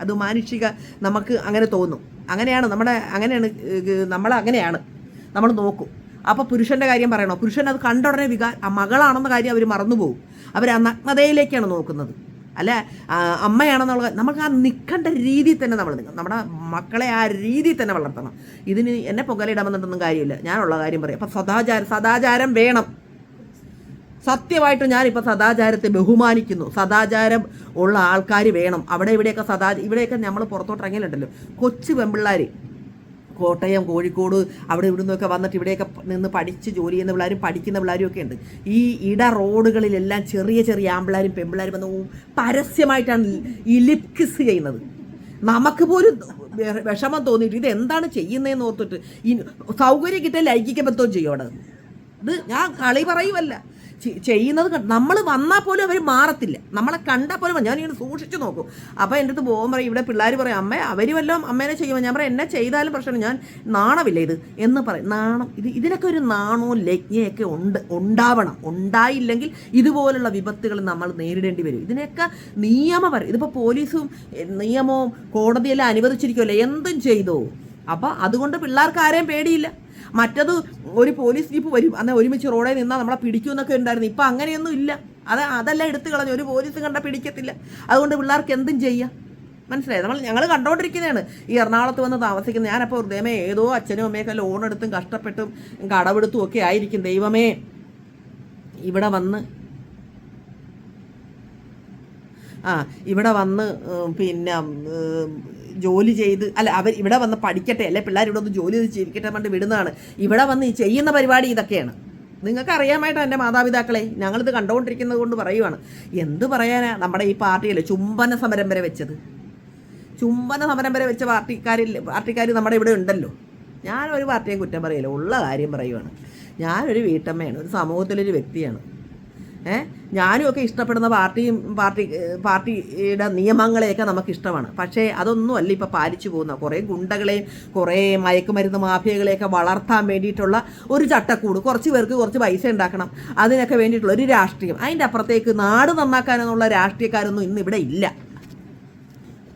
അത് മാനുഷിക നമുക്ക് അങ്ങനെ തോന്നും. അങ്ങനെയാണ് നമ്മുടെ അങ്ങനെയാണ് നമ്മൾ അങ്ങനെയാണ്. നമ്മൾ നോക്കും. അപ്പോൾ പുരുഷന്റെ കാര്യം പറയണോ? പുരുഷൻ അത് കണ്ട ഉടനെ വികാ മകളാണെന്ന കാര്യം അവർ മറന്നുപോകും. അവർ ആ നഗ്നതയിലേക്കാണ് നോക്കുന്നത്. അല്ല? അമ്മയാണെന്നുള്ള നമുക്ക് ആ നിൽക്കേണ്ട രീതിയിൽ തന്നെ നമ്മൾ നിൽക്കണം നമ്മുടെ മക്കളെ ആ രീതിയിൽ തന്നെ വളർത്തണം. ഇതിന് എന്നെ പൊങ്കലിടാമെന്നുണ്ടൊന്നും കാര്യമില്ല. ഞാനുള്ള കാര്യം പറയാം. അപ്പം സദാചാരം സദാചാരം വേണം. സത്യമായിട്ട് ഞാനിപ്പോൾ സദാചാരത്തെ ബഹുമാനിക്കുന്നു. സദാചാരം ഉള്ള ആൾക്കാർ വേണം. അവിടെ ഇവിടെയൊക്കെ സദാ ഇവിടെയൊക്കെ നമ്മൾ പുറത്തോട്ട് ഇറങ്ങിയിട്ടുണ്ടല്ലോ കൊച്ചു പെമ്പിള്ളാർ കോട്ടയം കോഴിക്കോട് അവിടെ ഇവിടെ നിന്നൊക്കെ വന്നിട്ട് ഇവിടെയൊക്കെ നിന്ന് പഠിച്ച് ജോലി ചെയ്യുന്ന പിള്ളേരും പഠിക്കുന്ന പിള്ളേരും ഒക്കെ ഉണ്ട്. ഈ ഇട റോഡുകളിലെല്ലാം ചെറിയ ചെറിയ ആമ്പിള്ളേരും പെമ്പിള്ളേരും വന്ന് പരസ്യമായിട്ടാണ് ഈ ലിപ് കിസ് ചെയ്യുന്നത്. നമുക്ക് പോലും വിഷമം തോന്നിയിട്ട് ഇത് എന്താണ് ചെയ്യുന്നതെന്ന് ഓർത്തിട്ട് ഈ സൗകര്യം കിട്ടിയ ലൈംഗിക ബന്ധവും ചെയ്യും അവിടെ. ഇത് ഞാൻ കളി പറയുമല്ല ചെയ്യുന്നത് നമ്മൾ വന്നാൽ പോലും അവർ മാറത്തില്ല. നമ്മളെ കണ്ടാൽ പോലും ഞാനിങ്ങനെ സൂക്ഷിച്ചു നോക്കും. അപ്പോൾ എന്റെ അടുത്ത് പോകുമ്പോൾ പറയും ഇവിടെ പിള്ളേർ പറയും അമ്മ അവർ വല്ലതും അമ്മേനെ ചെയ്യുമ്പോൾ ഞാൻ പറയും എന്നെ ചെയ്താലും പ്രശ്നമില്ല. ഞാൻ നാണമില്ല ഇത്. എന്ന് പറയും. നാണം. ഇത് ഇതിനൊക്കെ ഒരു നാണവും ലജ്ഞയൊക്കെ ഉണ്ട്. ഉണ്ടാവണം. ഉണ്ടായില്ലെങ്കിൽ ഇതുപോലുള്ള വിപത്തുകൾ നമ്മൾ നേരിടേണ്ടി വരും. ഇതിനൊക്കെ നിയമപരം ഇതിപ്പോൾ പോലീസും നിയമവും കോടതിയെല്ലാം അനുവദിച്ചിരിക്കുമല്ലോ എന്തും ചെയ്തോ. അപ്പോൾ അതുകൊണ്ട് പിള്ളേർക്ക് ആരെയും പേടിയില്ല. മറ്റത് ഒരു പോലീസ് ജീപ്പ് വരും അന്ന് ഒരുമിച്ച് റോഡിൽ നിന്നാൽ നമ്മളെ പിടിക്കും എന്നൊക്കെ ഉണ്ടായിരുന്നു. ഇപ്പം അങ്ങനെയൊന്നും ഇല്ല. അത് അതെല്ലാം എടുത്തു കളഞ്ഞു. ഒരു പോലീസ് കണ്ട പിടിക്കത്തില്ല. അതുകൊണ്ട് പിള്ളേർക്ക് എന്തും ചെയ്യാം. മനസ്സിലായി? നമ്മൾ ഞങ്ങൾ കണ്ടുകൊണ്ടിരിക്കുന്നതാണ് ഈ എറണാകുളത്ത് വന്ന് താമസിക്കുന്നത് ഞാനപ്പോൾ ഹൃദയമേ ഏതോ അച്ഛനും അമ്മയൊക്കെ ലോൺ എടുത്തും കഷ്ടപ്പെട്ടും കടമെടുത്തും ഒക്കെ ആയിരിക്കും. ദൈവമേ ഇവിടെ വന്ന് ആ ഇവിടെ വന്ന് പിന്നെ ജോലി ചെയ്ത് അല്ല അവർ ഇവിടെ വന്ന് പഠിക്കട്ടെ അല്ലെ പിള്ളേർ ഇവിടെ ഒന്ന് ജോലി ചെയ്ത് ജീവിക്കട്ടെ പറഞ്ഞിട്ട് വിടുന്നതാണ്. ഇവിടെ വന്ന് ചെയ്യുന്ന പരിപാടി ഇതൊക്കെയാണ്. നിങ്ങൾക്ക് അറിയാമായിട്ട് എന്റെ മാതാപിതാക്കളെ ഞങ്ങളിത് കണ്ടുകൊണ്ടിരിക്കുന്നത് കൊണ്ട് പറയുവാണ്. എന്ത് പറയാനാ നമ്മുടെ ഈ പാർട്ടിയല്ലേ ചുംബന സമരം വരെ വെച്ചത്? ചുംബന സമരം വരെ വെച്ച പാർട്ടിക്കാരിൽ പാർട്ടിക്കാർ നമ്മുടെ ഇവിടെ ഉണ്ടല്ലോ. ഞാനൊരു പാർട്ടിയെ കുറ്റം പറയില്ല ഉള്ള കാര്യം പറയുവാണ്. ഞാനൊരു വീട്ടമ്മയാണ് ഒരു സമൂഹത്തിലൊരു വ്യക്തിയാണ്. ഏ? ഞാനും ഒക്കെ ഇഷ്ടപ്പെടുന്ന പാർട്ടിയും പാർട്ടി ഏഹ് പാർട്ടിയുടെ നിയമങ്ങളെയൊക്കെ നമുക്ക് ഇഷ്ടമാണ് പക്ഷേ അതൊന്നുമല്ല ഇപ്പോൾ പാലിച്ചു പോകുന്ന കുറേ ഗുണ്ടകളെയും കുറേ മയക്കുമരുന്ന് മാഫിയകളെയൊക്കെ വളർത്താൻ വേണ്ടിയിട്ടുള്ള ഒരു ചട്ടക്കൂട്. കുറച്ച് പേർക്ക് കുറച്ച് പൈസ ഉണ്ടാക്കണം. അതിനൊക്കെ വേണ്ടിയിട്ടുള്ള ഒരു രാഷ്ട്രീയം. അതിന്റെ അപ്പുറത്തേക്ക് നാട് നന്നാക്കാനെന്നുള്ള രാഷ്ട്രീയക്കാരൊന്നും ഇന്ന് ഇവിടെ ഇല്ല.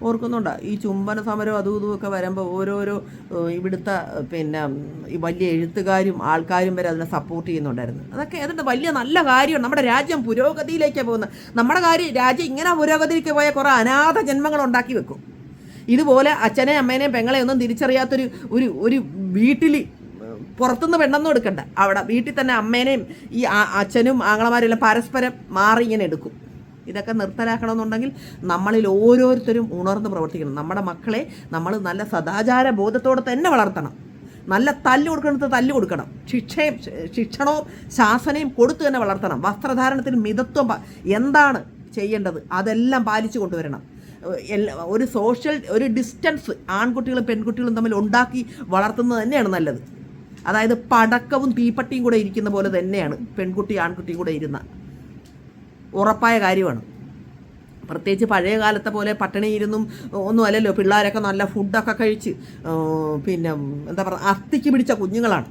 ഓർക്കുന്നുണ്ടോ. ഈ ചുംബന സമരം അതും ഇതും ഒക്കെ വരുമ്പോൾ ഓരോരോ ഇവിടുത്തെ പിന്നെ ഈ വലിയ എഴുത്തുകാരും ആൾക്കാരും വരെ അതിനെ സപ്പോർട്ട് ചെയ്യുന്നുണ്ടായിരുന്നു. അതൊക്കെ അതിന്റെ വലിയ നല്ല കാര്യമാണ്. നമ്മുടെ രാജ്യം പുരോഗതിയിലേക്കാണ് പോകുന്നത്. നമ്മുടെ കാര്യം രാജ്യം ഇങ്ങനെ പുരോഗതിയിലേക്ക് പോയ കുറേ അനാഥ ജന്മങ്ങൾ ഉണ്ടാക്കി വെക്കും. ഇതുപോലെ അച്ഛനെ അമ്മേനെയും പെങ്ങളെ ഒന്നും തിരിച്ചറിയാത്തൊരു ഒരു ഒരു വീട്ടിൽ പുറത്തുനിന്ന് പെണ്ണെന്നും എടുക്കണ്ട. അവിടെ വീട്ടിൽ തന്നെ അമ്മേനെയും ഈ അച്ഛനും ആങ്ങളമാരും എല്ലാം പരസ്പരം മാറി ഇങ്ങനെ എടുക്കും. ഇതൊക്കെ നിർത്തലാക്കണമെന്നുണ്ടെങ്കിൽ നമ്മളിൽ ഓരോരുത്തരും ഉണർന്ന് പ്രവർത്തിക്കണം. നമ്മുടെ മക്കളെ നമ്മൾ നല്ല സദാചാര ബോധത്തോടെ തന്നെ വളർത്തണം. നല്ല തല്ല് കൊടുക്കണത് തല്ല് കൊടുക്കണം. ശിക്ഷയും ശിക്ഷണവും ശാസനയും കൊടുത്തു തന്നെ വളർത്തണം. വസ്ത്രധാരണത്തിന് മിതത്വം എന്താണ് ചെയ്യേണ്ടത്? അതെല്ലാം പാലിച്ചു കൊണ്ടുവരണം. ഒരു സോഷ്യൽ ഒരു ഡിസ്റ്റൻസ് ആൺകുട്ടികളും പെൺകുട്ടികളും തമ്മിൽ ഉണ്ടാക്കി വളർത്തുന്നത് തന്നെയാണ് നല്ലത്. അതായത് പടക്കവും തീപ്പട്ടിയും കൂടെ ഇരിക്കുന്ന പോലെ തന്നെയാണ് പെൺകുട്ടി ആൺകുട്ടിയും കൂടെ ഇരുന്ന. ഉറപ്പായ കാര്യമാണ്. പ്രത്യേകിച്ച് പഴയ കാലത്തെ പോലെ പട്ടിണിയിരുന്നും ഒന്നും അല്ലല്ലോ പിള്ളേരൊക്കെ നല്ല ഫുഡൊക്കെ കഴിച്ച് പിന്നെ എന്താ പറയുക അർത്തിക്ക് പിടിച്ച കുഞ്ഞുങ്ങളാണ്.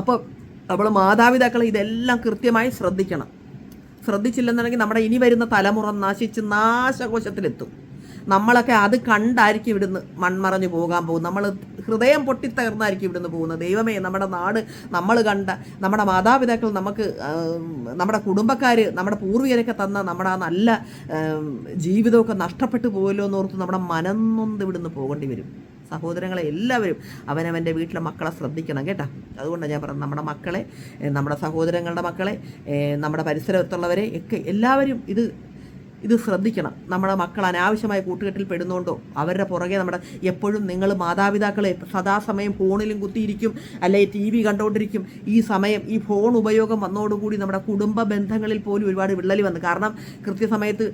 അപ്പോൾ നമ്മൾ മാതാപിതാക്കൾ ഇതെല്ലാം കൃത്യമായി ശ്രദ്ധിക്കണം. ശ്രദ്ധിച്ചില്ലെന്നുണ്ടെങ്കിൽ നമ്മുടെ ഇനി വരുന്ന തലമുറ നശിച്ച് നാശകോശത്തിലെത്തും. നമ്മളൊക്കെ അത് കണ്ടായിരിക്കും ഇവിടുന്ന് മൺമറഞ്ഞു പോകാൻ പോകും നമ്മൾ ഹൃദയം പൊട്ടിത്തകർന്നായിരിക്കും ഇവിടുന്ന് പോകുന്നത്. ദൈവമേ നമ്മുടെ നാട് നമ്മൾ കണ്ട നമ്മുടെ മാതാപിതാക്കൾ നമുക്ക് നമ്മുടെ കുടുംബക്കാർ നമ്മുടെ പൂർവികരൊക്കെ തന്ന നമ്മുടെ ആ നല്ല ജീവിതമൊക്കെ നഷ്ടപ്പെട്ടു പോയല്ലോ എന്നോർത്ത് നമ്മുടെ മനന്നൊന്ന് ഇവിടുന്ന് പോകേണ്ടി വരും. സഹോദരങ്ങളെ എല്ലാവരും അവനവന്റെ വീട്ടിലെ മക്കളെ ശ്രദ്ധിക്കണം കേട്ടോ. അതുകൊണ്ടാണ് ഞാൻ പറഞ്ഞത് നമ്മുടെ മക്കളെ നമ്മുടെ സഹോദരങ്ങളുടെ മക്കളെ നമ്മുടെ പരിസരത്തുള്ളവരെ ഒക്കെ എല്ലാവരും ഇത് ഇത് ശ്രദ്ധിക്കണം. നമ്മുടെ മക്കൾ അനാവശ്യമായ കൂട്ടുകെട്ടിൽ പെടുന്നുണ്ടോ? അവരുടെ പുറകെ നമ്മുടെ എപ്പോഴും നിങ്ങൾ മാതാപിതാക്കളെ സദാസമയം ഫോണിലും കുത്തിയിരിക്കും അല്ലെ ടി വി കണ്ടുകൊണ്ടിരിക്കും ഈ സമയം ഈ ഫോൺ ഉപയോഗം വന്നതോടുകൂടി നമ്മുടെ കുടുംബ ബന്ധങ്ങളിൽ പോലും ഒരുപാട് വിള്ളൽ വന്നു. കാരണം കൃത്യസമയത്ത്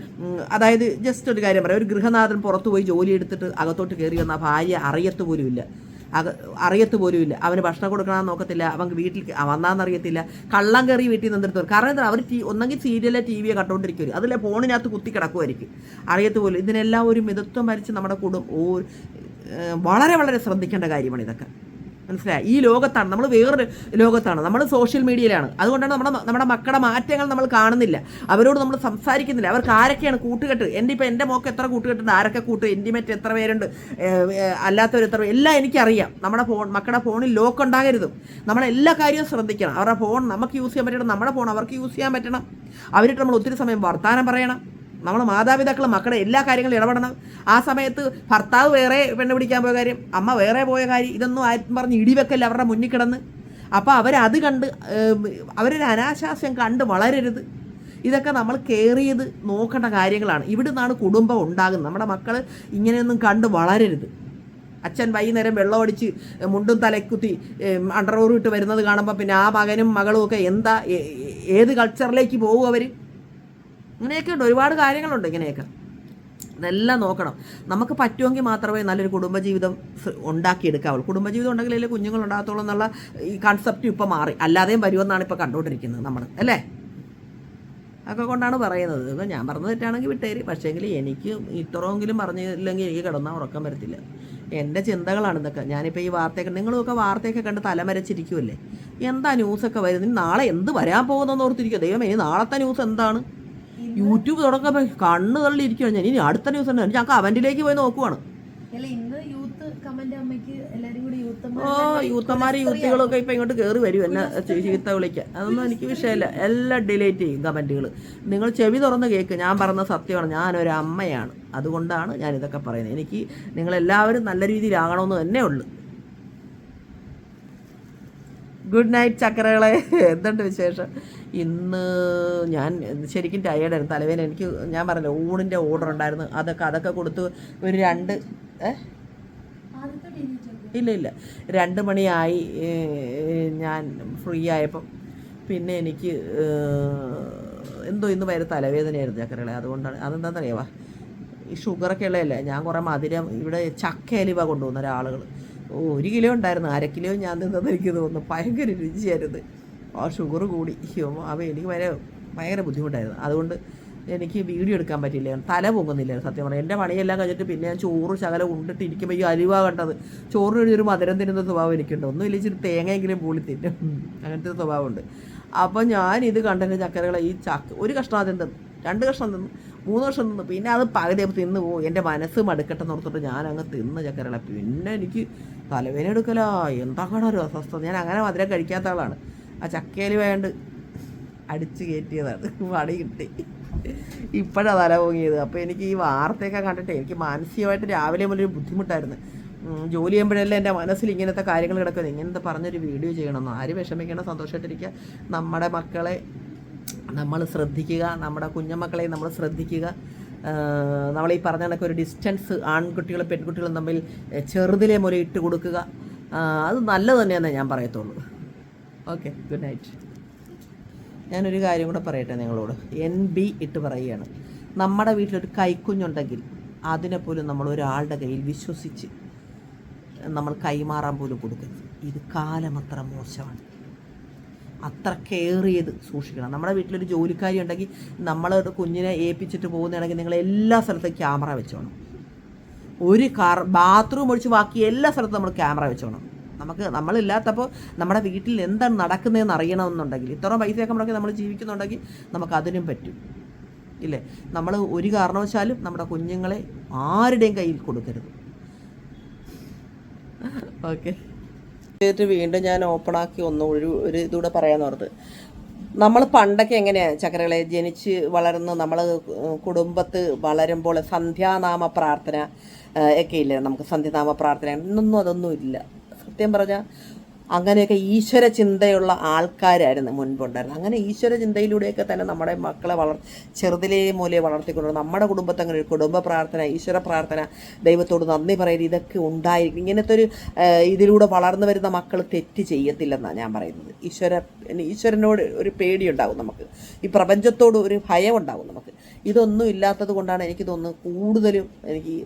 അതായത് ജസ്റ്റ് ഒരു കാര്യം പറയാം. ഒരു ഗൃഹനാഥൻ പുറത്തുപോയി ജോലി എടുത്തിട്ട് അകത്തോട്ട് കയറി വന്ന ഭാര്യ അറിയത്ത് പോലുമില്ല അക അറിയത്ത് പോലുമില്ല അവന് ഭക്ഷണം കൊടുക്കണമെന്ന് നോക്കത്തില്ല. അവൻ വീട്ടിൽ വന്നാന്നറിയത്തില്ല കള്ളം കയറി വീട്ടിൽ നിന്നിടത്തോളം കാരണം എന്താ? അവർ ടി ഒന്നെങ്കിൽ സീരിയലെ ടി വിയെ കണ്ടുകൊണ്ടിരിക്കും അതിലെ ഫോണിനകത്ത് കുത്തി കിടക്കുമായിരിക്കും അറിയത്ത് പോലും. ഇതിനെല്ലാം ഒരു മിതത്വം വരച്ച് നമ്മുടെ കുടുംബം വളരെ വളരെ ശ്രദ്ധിക്കേണ്ട കാര്യമാണ് ഇതൊക്കെ. മനസ്സിലായി? ഈ ലോകത്താണ്. നമ്മൾ വേറൊരു ലോകത്താണ്. നമ്മൾ സോഷ്യൽ മീഡിയയിലാണ് അതുകൊണ്ടാണ് നമ്മുടെ നമ്മുടെ മക്കളുടെ മാറ്റങ്ങൾ നമ്മൾ കാണുന്നില്ല. അവരോട് നമ്മൾ സംസാരിക്കുന്നില്ല. അവർക്ക് ആരൊക്കെയാണ് കൂട്ടുകെട്ട്? എന്റെ ഇപ്പോൾ എന്റെ മോക്ക് എത്ര കൂട്ടുകെട്ടുണ്ട്? ആരൊക്കെ കൂട്ട് ഇന്റിമേറ്റ് എത്ര പേരുണ്ട്? അല്ലാത്തവർ എത്ര എല്ലാം എനിക്കറിയാം. നമ്മുടെ ഫോൺ മക്കളുടെ ഫോണിൽ ലോക്ക് ഉണ്ടാകരുത്. നമ്മളെല്ലാ കാര്യവും ശ്രദ്ധിക്കണം. അവരുടെ ഫോൺ നമുക്ക് യൂസ് ചെയ്യാൻ പറ്റണം. നമ്മുടെ ഫോൺ അവർക്ക് യൂസ് ചെയ്യാൻ പറ്റണം. അവരിട്ട് നമ്മൾ ഒത്തിരി സമയം വർത്തമാനം പറയണം. നമ്മൾ മാതാപിതാക്കൾ മക്കളെ എല്ലാ കാര്യങ്ങളും ഇടപെടണം. ആ സമയത്ത് ഭർത്താവ് വേറെ പെണ്ണ് പിടിക്കാൻ പോയ കാര്യം അമ്മ വേറെ പോയ കാര്യം ഇതൊന്നും ആരും പറഞ്ഞ് ഇടിവെക്കല്ല അവരുടെ മുന്നിൽ കിടന്ന്. അപ്പോൾ അവരത് കണ്ട് അവരൊരു അനാശാസ്യം കണ്ട് വളരരുത്. ഇതൊക്കെ നമ്മൾ കെയർ ചെയ്ത് നോക്കേണ്ട കാര്യങ്ങളാണ്. ഇവിടെ നിന്നാണ് കുടുംബം ഉണ്ടാകുന്നത്. നമ്മുടെ മക്കൾ ഇങ്ങനെയൊന്നും കണ്ട് വളരരുത്. അച്ഛൻ വൈകുന്നേരം വെള്ളം അടിച്ച് മുണ്ടും തലക്കുത്തി അണ്ടർവോർ ഇട്ട് വരുന്നത് കാണുമ്പോൾ പിന്നെ ആ മകനും മകളും ഒക്കെ എന്താ ഏത് കൾച്ചറിലേക്ക് പോകും അവർ ഇങ്ങനെയൊക്കെ ഉണ്ട്. ഒരുപാട് കാര്യങ്ങളുണ്ട് ഇങ്ങനെയൊക്കെ. ഇതെല്ലാം നോക്കണം. നമുക്ക് പറ്റുമെങ്കിൽ മാത്രമേ നല്ലൊരു കുടുംബജീവിതം ഉണ്ടാക്കിയെടുക്കാവുള്ളൂ. കുടുംബജീവിതം ഉണ്ടെങ്കിലല്ലേ കുഞ്ഞുങ്ങൾ ഉണ്ടാകത്തുള്ളൂ എന്നുള്ള ഈ കൺസെപ്റ്റ് ഇപ്പോൾ മാറി. അല്ലാതെയും വരുമെന്നാണ് ഇപ്പോൾ കണ്ടുകൊണ്ടിരിക്കുന്നത് നമ്മൾ. അല്ലേ? ഒക്കെ കൊണ്ടാണ് പറയുന്നത്. ഇപ്പം ഞാൻ പറഞ്ഞത് തെറ്റാണെങ്കിൽ വിട്ടേര്. പക്ഷേങ്കിൽ എനിക്ക് ഇത്രയെങ്കിലും പറഞ്ഞില്ലെങ്കിൽ എനിക്ക് കിടന്നാൽ ഉറക്കം വരത്തില്ല. എന്റെ ചിന്തകളാണ് ഇതൊക്കെ. ഞാനിപ്പോൾ ഈ വാർത്തയൊക്കെ നിങ്ങളുമൊക്കെ വാർത്തയൊക്കെ കണ്ട് തലമരച്ചിരിക്കുമല്ലേ എന്താ ന്യൂസൊക്കെ വരുന്നത്? നാളെ എന്ത് വരാൻ പോകുന്നതെന്ന് ഓർത്തിരിക്കുക ദൈവം ഇനി നാളത്തെ ന്യൂസ് എന്താണ്? യൂട്യൂബ് തുടങ്ങുമ്പോൾ കണ്ണ് തള്ളിയിരിക്കുകയാണ് ഞാൻ. ഇനി അടുത്ത ന്യൂസ് തന്നെ. ഞാൻ അവന്റിലേക്ക് പോയി നോക്കുവാണ്. ഓ യൂത്തന്മാരും യൂത്തികളൊക്കെ ഇപ്പം ഇങ്ങോട്ട് കയറി വരും. എന്നെ ചീത്ത വിളിക്കാൻ അതൊന്നും എനിക്ക് വിഷയമല്ല എല്ലാം ഡിലേറ്റ് ചെയ്യും കമന്റുകൾ നിങ്ങൾ ചെവി തുറന്ന് കേൾക്ക് ഞാൻ പറഞ്ഞ സത്യമാണ്. ഞാനൊരു അമ്മയാണ് അതുകൊണ്ടാണ് ഞാൻ ഇതൊക്കെ പറയുന്നത്. എനിക്ക് നിങ്ങളെല്ലാവരും നല്ല രീതിയിലാകണമെന്ന് തന്നെ ഉള്ളു. ഗുഡ് നൈറ്റ് ചക്കരകളെ. എന്തുണ്ട് വിശേഷം? ഇന്ന് ഞാൻ ശരിക്കും ടയേർഡായിരുന്നു തലവേന എനിക്ക് ഞാൻ പറഞ്ഞു ഊണിന്റെ ഓർഡർ ഉണ്ടായിരുന്നു. അതൊക്കെ അതൊക്കെ കൊടുത്ത് ഒരു രണ്ട് ഇല്ല ഇല്ല. രണ്ട് മണിയായി ഞാൻ ഫ്രീ ആയപ്പം. പിന്നെ എനിക്ക് എന്തോ ഇന്ന് വരെ തലവേദനയായിരുന്നു ചക്കരകളെ. അതുകൊണ്ടാണ് അതെന്താണെന്നറിയാവാ? ഈ ഷുഗറൊക്കെ ഉള്ളതല്ലേ? ഞാൻ കുറേ മധുരം ഇവിടെ ചക്ക അലിവ കൊണ്ടുവന്ന ഒരാളുകൾ ഒരു കിലോ ഉണ്ടായിരുന്നു. അര കിലോ ഞാൻ തിന്നതെനിക്ക് തോന്നുന്നു. ഭയങ്കര രുചിയായിരുന്നു. ആ ഷുഗർ കൂടി അവ എനിക്ക് വരെ ഭയങ്കര ബുദ്ധിമുട്ടായിരുന്നു. അതുകൊണ്ട് എനിക്ക് വീഡിയോ എടുക്കാൻ പറ്റില്ല തല പൊങ്ങുന്നില്ല സത്യം പറഞ്ഞാൽ എന്റെ പണിയെല്ലാം കഴിഞ്ഞിട്ട് പിന്നെ ഞാൻ ചോറ് ശകലം ഉണ്ടിട്ട് ഇരിക്കുമ്പോൾ ഈ അലുവ കണ്ടത്. ഒരു- ഒരു മധുരം തിന്നുന്ന സ്വഭാവം എനിക്കുണ്ട്. ഒന്നും ഇല്ല ഇച്ചിരി തേങ്ങയെങ്കിലും പൂളി തിന്നും. അങ്ങനത്തെ സ്വഭാവമുണ്ട്. അപ്പോൾ ഞാൻ ഇത് കണ്ടതിന്റെ ചക്കരകളെ ഈ ചക്ക ഒരു കഷ്ണം ആദ്യം തിന്നു. രണ്ട് കഷ്ണം തിന്നു. മൂന്ന് കഷ്ണം തിന്നു. പിന്നെ അത് പകുതി തിന്നു പോകും എന്റെ മനസ്സ് മടുക്കട്ടെന്ന് ഓർത്തിട്ട് ഞാൻ അങ്ങ് തിന്ന് ചക്കരകളെ. പിന്നെ എനിക്ക് തലവേന എടുക്കലാ. എന്താണ് ഒരു അസ്വസ്ഥത. ഞാൻ അങ്ങനെ മധുരം കഴിക്കാത്ത ആളാണ്. ആ ചക്കയിൽ വേണ്ട. അടിച്ചു കയറ്റിയതാണ് [laughs] പണി കിട്ടി. ഇപ്പോഴാണ് തല പൊങ്ങിയത്. അപ്പോൾ എനിക്ക് ഈ വാർത്തയൊക്കെ കണ്ടിട്ട് എനിക്ക് മാനസികമായിട്ട് രാവിലെ മുതൽ ഒരു ബുദ്ധിമുട്ടായിരുന്നു. ജോലി ചെയ്യുമ്പോഴെല്ലാം എന്റെ മനസ്സിൽ ഇങ്ങനത്തെ കാര്യങ്ങൾ കിടക്കുന്നത്? ഇങ്ങനത്തെ പറഞ്ഞൊരു വീഡിയോ ചെയ്യണമെന്ന്? ആര് വിഷമിക്കണം? സന്തോഷമായിട്ടിരിക്കുക. നമ്മുടെ മക്കളെ നമ്മൾ ശ്രദ്ധിക്കുക. നമ്മുടെ കുഞ്ഞുമക്കളെ നമ്മൾ ശ്രദ്ധിക്കുക. നമ്മൾ ഈ പറഞ്ഞ കണക്ക് ഒരു ഡിസ്റ്റൻസ് ആൺകുട്ടികളും പെൺകുട്ടികളും തമ്മിൽ ചെറുതിലെ മുല ഇട്ട് കൊടുക്കുക അത് നല്ലത് തന്നെയാണെന്നേ ഞാൻ പറയത്തുള്ളൂ. ഓക്കെ ഗുഡ് നൈറ്റ് ഞാനൊരു കാര്യം കൂടെ പറയട്ടെ നിങ്ങളോട്. എൻ ബി ഇട്ട് പറയുകയാണ്. നമ്മുടെ വീട്ടിലൊരു കൈക്കുഞ്ഞുണ്ടെങ്കിൽ അതിനെപ്പോലും നമ്മൾ ഒരാളുടെ കയ്യിൽ വിശ്വസിച്ച് നമ്മൾ കൈമാറാൻ പോലും കൊടുക്കരുത്. ഇത് കാലമത്ര മോശമാണ്. അത്ര കെയർ ചെയ്ത് സൂക്ഷിക്കണം. നമ്മുടെ വീട്ടിലൊരു ജോലിക്കാരി ഉണ്ടെങ്കിൽ നമ്മളൊരു കുഞ്ഞിനെ ഏൽപ്പിച്ചിട്ട് പോകുന്നതാണെങ്കിൽ നിങ്ങൾ എല്ലാ സ്ഥലത്തും ക്യാമറ വെച്ചോണം. ഒരു കാർ ബാത്റൂം ഒഴിച്ച് ബാക്കി എല്ലാ സ്ഥലത്തും നമ്മൾ ക്യാമറ വെച്ചോണം. നമുക്ക് നമ്മളില്ലാത്തപ്പോൾ നമ്മുടെ വീട്ടിൽ എന്താണ് നടക്കുന്നതെന്ന് അറിയണമെന്നുണ്ടെങ്കിൽ ഇത്ര പൈസയൊക്കെ മുടക്കി നമ്മൾ ജീവിക്കുന്നുണ്ടെങ്കിൽ നമുക്ക് അതിനും പറ്റും. ഇല്ലേ? നമ്മൾ ഒരു കാരണവശാലും നമ്മുടെ കുഞ്ഞുങ്ങളെ ആരുടെയും കയ്യിൽ കൊടുക്കരുത്. ഓക്കെ. എന്നിട്ട് വീണ്ടും ഞാൻ ഓപ്പണാക്കി ഒന്ന് ഒരു ഒരു ഇതുകൂടെ പറയാന്ന് ഓർത്ത്. നമ്മൾ പണ്ടൊക്കെ എങ്ങനെയാണ് ചക്കരകളെ ജനിച്ച് വളർന്ന് നമ്മൾ കുടുംബത്ത് വളരുമ്പോൾ സന്ധ്യാനാമ പ്രാർത്ഥന ഒക്കെ ഇല്ലേ? നമുക്ക് സന്ധ്യാനാമ പ്രാർത്ഥന ഇന്നൊന്നും അതൊന്നും ഇല്ല. സത്യം പറഞ്ഞാൽ അങ്ങനെയൊക്കെ ഈശ്വര ചിന്തയുള്ള ആൾക്കാരായിരുന്നു മുൻപുണ്ടായിരുന്നത്. അങ്ങനെ ഈശ്വര ചിന്തയിലൂടെയൊക്കെ തന്നെ നമ്മുടെ മക്കളെ വളർ ചെറുതിലേ മൂലയെ വളർത്തിക്കൊണ്ട് നമ്മുടെ കുടുംബത്തെ അങ്ങനെ ഒരു കുടുംബ പ്രാർത്ഥന ഈശ്വര പ്രാർത്ഥന ദൈവത്തോട് നന്ദി പറയൽ ഇതൊക്കെ ഉണ്ടായിരിക്കും. ഇങ്ങനത്തെ ഒരു ഇതിലൂടെ വളർന്നു വരുന്ന മക്കൾ തെറ്റ് ചെയ്യത്തില്ലെന്നാണ് ഞാൻ പറയുന്നത്. ഈശ്വര ഈശ്വരനോട് ഒരു പേടിയുണ്ടാകും നമുക്ക്. ഈ പ്രപഞ്ചത്തോട് ഒരു ഭയം ഉണ്ടാകും നമുക്ക്. ഇതൊന്നും ഇല്ലാത്തത് കൊണ്ടാണ് എനിക്ക് തോന്നുന്നത് കൂടുതലും എനിക്ക്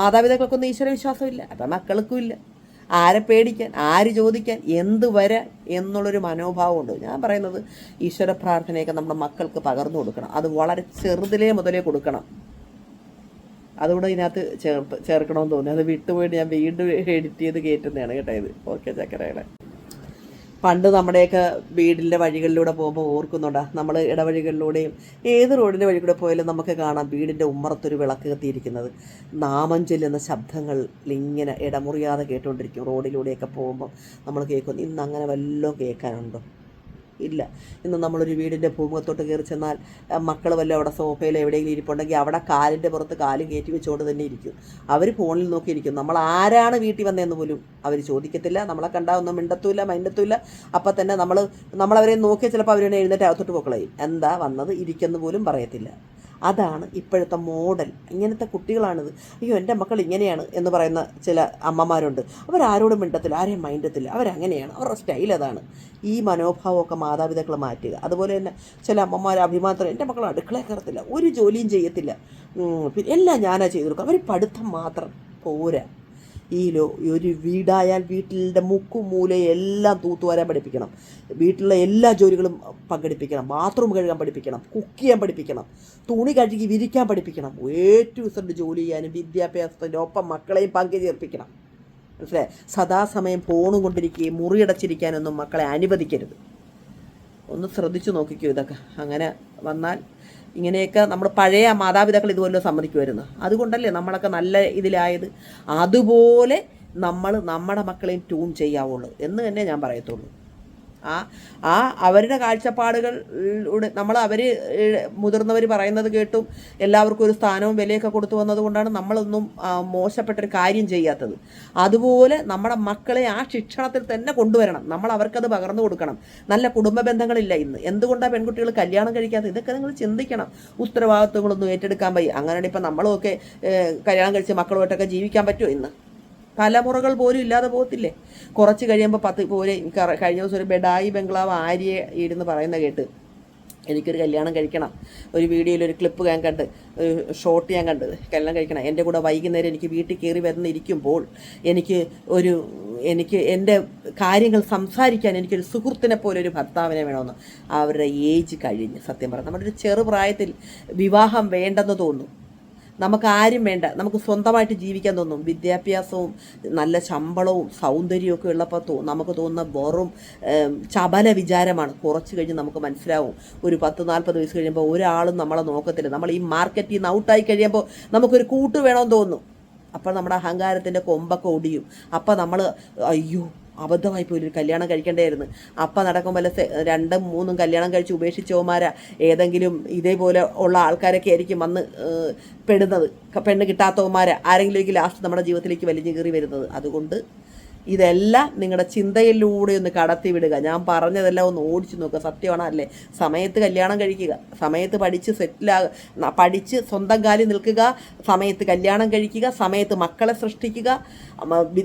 മാതാപിതാക്കൾക്കൊന്നും ഈശ്വര വിശ്വാസമില്ല. അപ്പം മക്കൾക്കും ഇല്ല. ആരെ പേടിക്കാൻ ആര് ചോദിക്കാൻ എന്ത് വരെ എന്നുള്ളൊരു മനോഭാവമുണ്ട്. ഞാൻ പറയുന്നത് ഈശ്വര പ്രാർത്ഥനയൊക്കെ നമ്മുടെ മക്കൾക്ക് പകർന്നു കൊടുക്കണം. അത് വളരെ ചെറുതിലേ മുതലേ കൊടുക്കണം. അതുകൂടെ ഇതിനകത്ത് ചേർത്ത് ചേർക്കണമെന്ന് തോന്നി. അത് വിട്ടുപോയിട്ട് ഞാൻ വീണ്ടും എഡിറ്റ് ചെയ്ത് കയറ്റുന്നതാണ് കേട്ടോ ഇത്. ഓക്കെ ചക്കരകളെ. പണ്ട് നമ്മുടെയൊക്കെ വീടിന്റെ വഴികളിലൂടെ പോകുമ്പോൾ ഓർക്കുന്നുണ്ടാ നമ്മൾ ഇടവഴികളിലൂടെയും ഏത് റോഡിന്റെ വഴി കൂടെ പോയാലും നമുക്ക് കാണാം വീടിന്റെ ഉമ്മറത്തൊരു വിളക്ക് കത്തിയിരിക്കുന്നത്. നാമം ചെല്ലുന്ന ശബ്ദങ്ങൾ ഇങ്ങനെ ഇടമുറിയാതെ കേട്ടുകൊണ്ടിരിക്കും റോഡിലൂടെയൊക്കെ പോകുമ്പോൾ നമ്മൾ കേൾക്കുന്നു. ഇന്ന് അങ്ങനെ വല്ലതും കേൾക്കാനുണ്ടോ? ഇല്ല. ഇന്ന് നമ്മളൊരു വീടിന്റെ ഭൂമുഖത്തോട്ട് കയറി ചെന്നാൽ മക്കൾ വല്ല അവിടെ സോഫയിൽ എവിടെയെങ്കിലും ഇരിപ്പുണ്ടെങ്കിൽ അവിടെ കാലിന്റെ പുറത്ത് കാലും കയറ്റി വെച്ചുകൊണ്ട് തന്നെ ഇരിക്കും. അവർ ഫോണിൽ നോക്കിയിരിക്കും. നമ്മൾ ആരാണ് വീട്ടിൽ വന്നതെന്ന് പോലും അവർ ചോദിക്കത്തില്ല. നമ്മളെ കണ്ടാൽ ഒന്നും മിണ്ടത്തുമില്ല മൈൻഡത്തുമില്ല. അപ്പം തന്നെ നമ്മൾ നമ്മളവരെ നോക്കിയാൽ ചിലപ്പോൾ അവരെ എഴുന്നേറ്റ് അകത്തോട്ട് പോക്കളയും. എന്താ വന്നത്? ഇരിക്കുന്നു പോലും പറയത്തില്ല. അതാണ് ഇപ്പോഴത്തെ മോഡൽ. ഇങ്ങനത്തെ കുട്ടികളാണിത്. അയ്യോ എന്റെ മക്കൾ ഇങ്ങനെയാണ് എന്ന് പറയുന്ന ചില അമ്മമാരുണ്ട്. അവരാരോടും മിണ്ടത്തില്ല ആരെയും മൈൻഡത്തില്ല. അവരങ്ങനെയാണ്. അവരുടെ സ്റ്റൈൽ അതാണ്. ഈ മനോഭാവമൊക്കെ മാതാപിതാക്കൾ മാറ്റുക. അതുപോലെ തന്നെ ചില അമ്മമാർ അഭിമാനത്തിൽ എന്റെ മക്കൾ അടുക്കളയിൽ കയറത്തില്ല. ഒരു ജോലിയും ചെയ്യത്തില്ല. എല്ലാം ഞാനാ ചെയ്തു കൊടുക്കുക. അവർ പഠിത്തം മാത്രം പോരാ. ഈ ഒരു വീടായാൽ വീട്ടിലെ മുക്കും മൂലയും എല്ലാം തൂത്തുവാരാൻ പഠിപ്പിക്കണം. വീട്ടിലെ എല്ലാ ജോലികളും പങ്കെടുപ്പിക്കണം. ബാത്റൂം കഴുകാൻ പഠിപ്പിക്കണം. കുക്ക് ചെയ്യാൻ പഠിപ്പിക്കണം. തുണി കഴുകി വിരിക്കാൻ പഠിപ്പിക്കണം. ഏറ്റവും സെന്റ് ജോലി ചെയ്യാനും വിദ്യാഭ്യാസത്തിന്റെ ഒപ്പം മക്കളെയും പങ്കു ചേർപ്പിക്കണം മനസ്സിലായി? സദാസമയം ഫോണും കൊണ്ടിരിക്കുകയും മുറിയടച്ചിരിക്കാനൊന്നും മക്കളെ അനുവദിക്കരുത്. ഒന്ന് ശ്രദ്ധിച്ചു നോക്കിക്കൂ ഇതൊക്കെ. അങ്ങനെ വന്നാൽ ഇങ്ങനെയൊക്കെ നമ്മൾ പഴയ മാതാപിതാക്കൾ ഇതുപോലെ സമ്മതിക്കുമായിരുന്നു. അതുകൊണ്ടല്ലേ നമ്മളൊക്കെ നല്ല ഇതിലായത്? അതുപോലെ നമ്മൾ നമ്മുടെ മക്കളെയും ട്യൂൺ ചെയ്യാവുള്ളൂ എന്ന് തന്നെ ഞാൻ പറയത്തുള്ളൂ. ആ ആ അവരുടെ കാഴ്ചപ്പാടുകളിലൂടെ നമ്മൾ അവർ മുതിർന്നവർ പറയുന്നത് കേട്ടും എല്ലാവർക്കും ഒരു സ്ഥാനവും വിലയൊക്കെ കൊടുത്തു വന്നതുകൊണ്ടാണ് നമ്മളൊന്നും മോശപ്പെട്ടൊരു കാര്യം ചെയ്യാത്തത്. അതുപോലെ നമ്മുടെ മക്കളെ ആ ശിക്ഷണത്തിൽ തന്നെ കൊണ്ടുവരണം. നമ്മൾ അവർക്കത് പകർന്നു കൊടുക്കണം. നല്ല കുടുംബ ബന്ധങ്ങളില്ല ഇന്ന്. എന്തുകൊണ്ടാണ് പെൺകുട്ടികൾ കല്യാണം കഴിക്കാത്തത്? ഇതൊക്കെ നിങ്ങൾ ചിന്തിക്കണം. ഉത്തരവാദിത്വങ്ങളൊന്നും ഏറ്റെടുക്കാൻ വയ്യ. അങ്ങനെയാണ് ഇപ്പം നമ്മളുമൊക്കെ ഏഹ്, കല്യാണം കഴിച്ച് മക്കളുമായിട്ടൊക്കെ ജീവിക്കാൻ പറ്റുമോ ഇന്ന്? തലമുറകൾ പോലും ഇല്ലാതെ പോകത്തില്ലേ? കുറച്ച് കഴിയുമ്പോൾ പത്ത് പോലെ കഴിഞ്ഞ ദിവസം ഒരു ബെഡായി ബംഗ്ലാവ് ആര്യ ഇരുന്ന് പറയുന്ന കേട്ട്. എനിക്കൊരു കല്യാണം കഴിക്കണം. ഒരു വീഡിയോയിൽ ഒരു ക്ലിപ്പ് ഞാൻ കണ്ട് ഒരു ഷോട്ട് ഞാൻ കണ്ട് കല്യാണം കഴിക്കണം. എന്റെ കൂടെ വൈകുന്നേരം എനിക്ക് വീട്ടിൽ കയറി വരുന്നിരിക്കുമ്പോൾ എനിക്ക് ഒരു എനിക്ക് എന്റെ കാര്യങ്ങൾ സംസാരിക്കാൻ എനിക്കൊരു സുഹൃത്തിനെ പോലെ ഒരു ഭർത്താവിനെ വേണമെന്ന്. അവരുടെ ഏജ് കഴിഞ്ഞ് സത്യം പറഞ്ഞു. നമ്മുടെ ഒരു ചെറുപ്രായത്തിൽ വിവാഹം വേണ്ടെന്ന് തോന്നും നമുക്ക് ആരും വേണ്ട. നമുക്ക് സ്വന്തമായിട്ട് ജീവിക്കാൻ തോന്നും. വിദ്യാഭ്യാസവും നല്ല ശമ്പളവും സൗന്ദര്യവും ഒക്കെ ഉള്ളപ്പോൾ തോ നമുക്ക് തോന്നുന്ന വെറും ചപല വിചാരമാണ്. കുറച്ച് കഴിഞ്ഞ് നമുക്ക് മനസ്സിലാവും. ഒരു പത്ത് നാൽപ്പത് വയസ്സ് കഴിയുമ്പോൾ ഒരാളും നമ്മളെ നോക്കത്തില്ല. നമ്മൾ ഈ മാർക്കറ്റിൽ നിന്ന് ഔട്ടായി കഴിയുമ്പോൾ നമുക്കൊരു കൂട്ട് വേണമെന്ന് തോന്നും. അപ്പോൾ നമ്മുടെ അഹങ്കാരത്തിന്റെ കൊമ്പൊക്കെ ഒടിയും. അപ്പോൾ നമ്മൾ അയ്യോ അബദ്ധമായി പോയി ഒരു കല്യാണം കഴിക്കേണ്ടായിരുന്നു. അപ്പം നടക്കും വല്ല രണ്ടും മൂന്നും കല്യാണം കഴിച്ച് ഉപേക്ഷിച്ചവന്മാരാ. ഏതെങ്കിലും ഇതേപോലെ ഉള്ള ആൾക്കാരൊക്കെ ആയിരിക്കും വന്ന് പെടുന്നത്. പെണ്ണ് കിട്ടാത്തവന്മാരാ. ആരെങ്കിലും ലാസ്റ്റ് നമ്മുടെ ജീവിതത്തിലേക്ക് വലിഞ്ഞു കയറി വരുന്നത്. അതുകൊണ്ട് ഇതെല്ലാം നിങ്ങളുടെ ചിന്തയിലൂടെ ഒന്ന് കടത്തി വിടുക ഞാൻ പറഞ്ഞതെല്ലാം ഒന്ന് ഓടിച്ചു നോക്കുക. സത്യമാണോ അല്ലേ? സമയത്ത് കല്യാണം കഴിക്കുക. സമയത്ത് പഠിച്ച് സെറ്റിലാകുക പഠിച്ച് സ്വന്തം കാലിൽ നിൽക്കുക. സമയത്ത് കല്യാണം കഴിക്കുക. സമയത്ത് മക്കളെ സൃഷ്ടിക്കുക.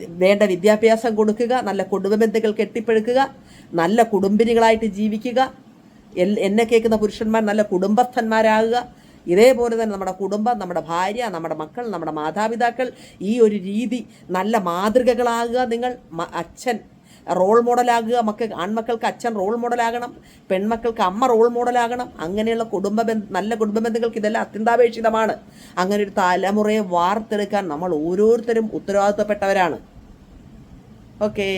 വേണ്ട വിദ്യാഭ്യാസം കൊടുക്കുക. നല്ല കുടുംബ ബന്ധുക്കൾ കെട്ടിപ്പടുക്കുക. നല്ല കുടുംബിനികളായിട്ട് ജീവിക്കുക. എന്നെ കേൾക്കുന്ന പുരുഷന്മാർ നല്ല കുടുംബസ്ഥന്മാരാകുക. ഇതേപോലെ തന്നെ നമ്മുടെ കുടുംബം നമ്മുടെ ഭാര്യ നമ്മുടെ മക്കൾ നമ്മുടെ മാതാപിതാക്കൾ ഈ ഒരു രീതി നല്ല മാതൃകകളാകുക. നിങ്ങൾ അച്ഛൻ റോൾ മോഡലാകുക മക്കൾ ആൺമക്കൾക്ക് അച്ഛൻ റോൾ മോഡലാകണം പെൺമക്കൾക്ക് അമ്മ റോൾ മോഡലാകണം അങ്ങനെയുള്ള കുടുംബ നല്ല കുടുംബ ബന്ധങ്ങൾക്ക് ഇതെല്ലാം അത്യന്താപേക്ഷിതമാണ്. അങ്ങനെ ഒരു തലമുറയെ വാർത്തെടുക്കാൻ നമ്മൾ ഓരോരുത്തരും ഉത്തരവാദിത്തപ്പെട്ടവരാണ്. ഓക്കേ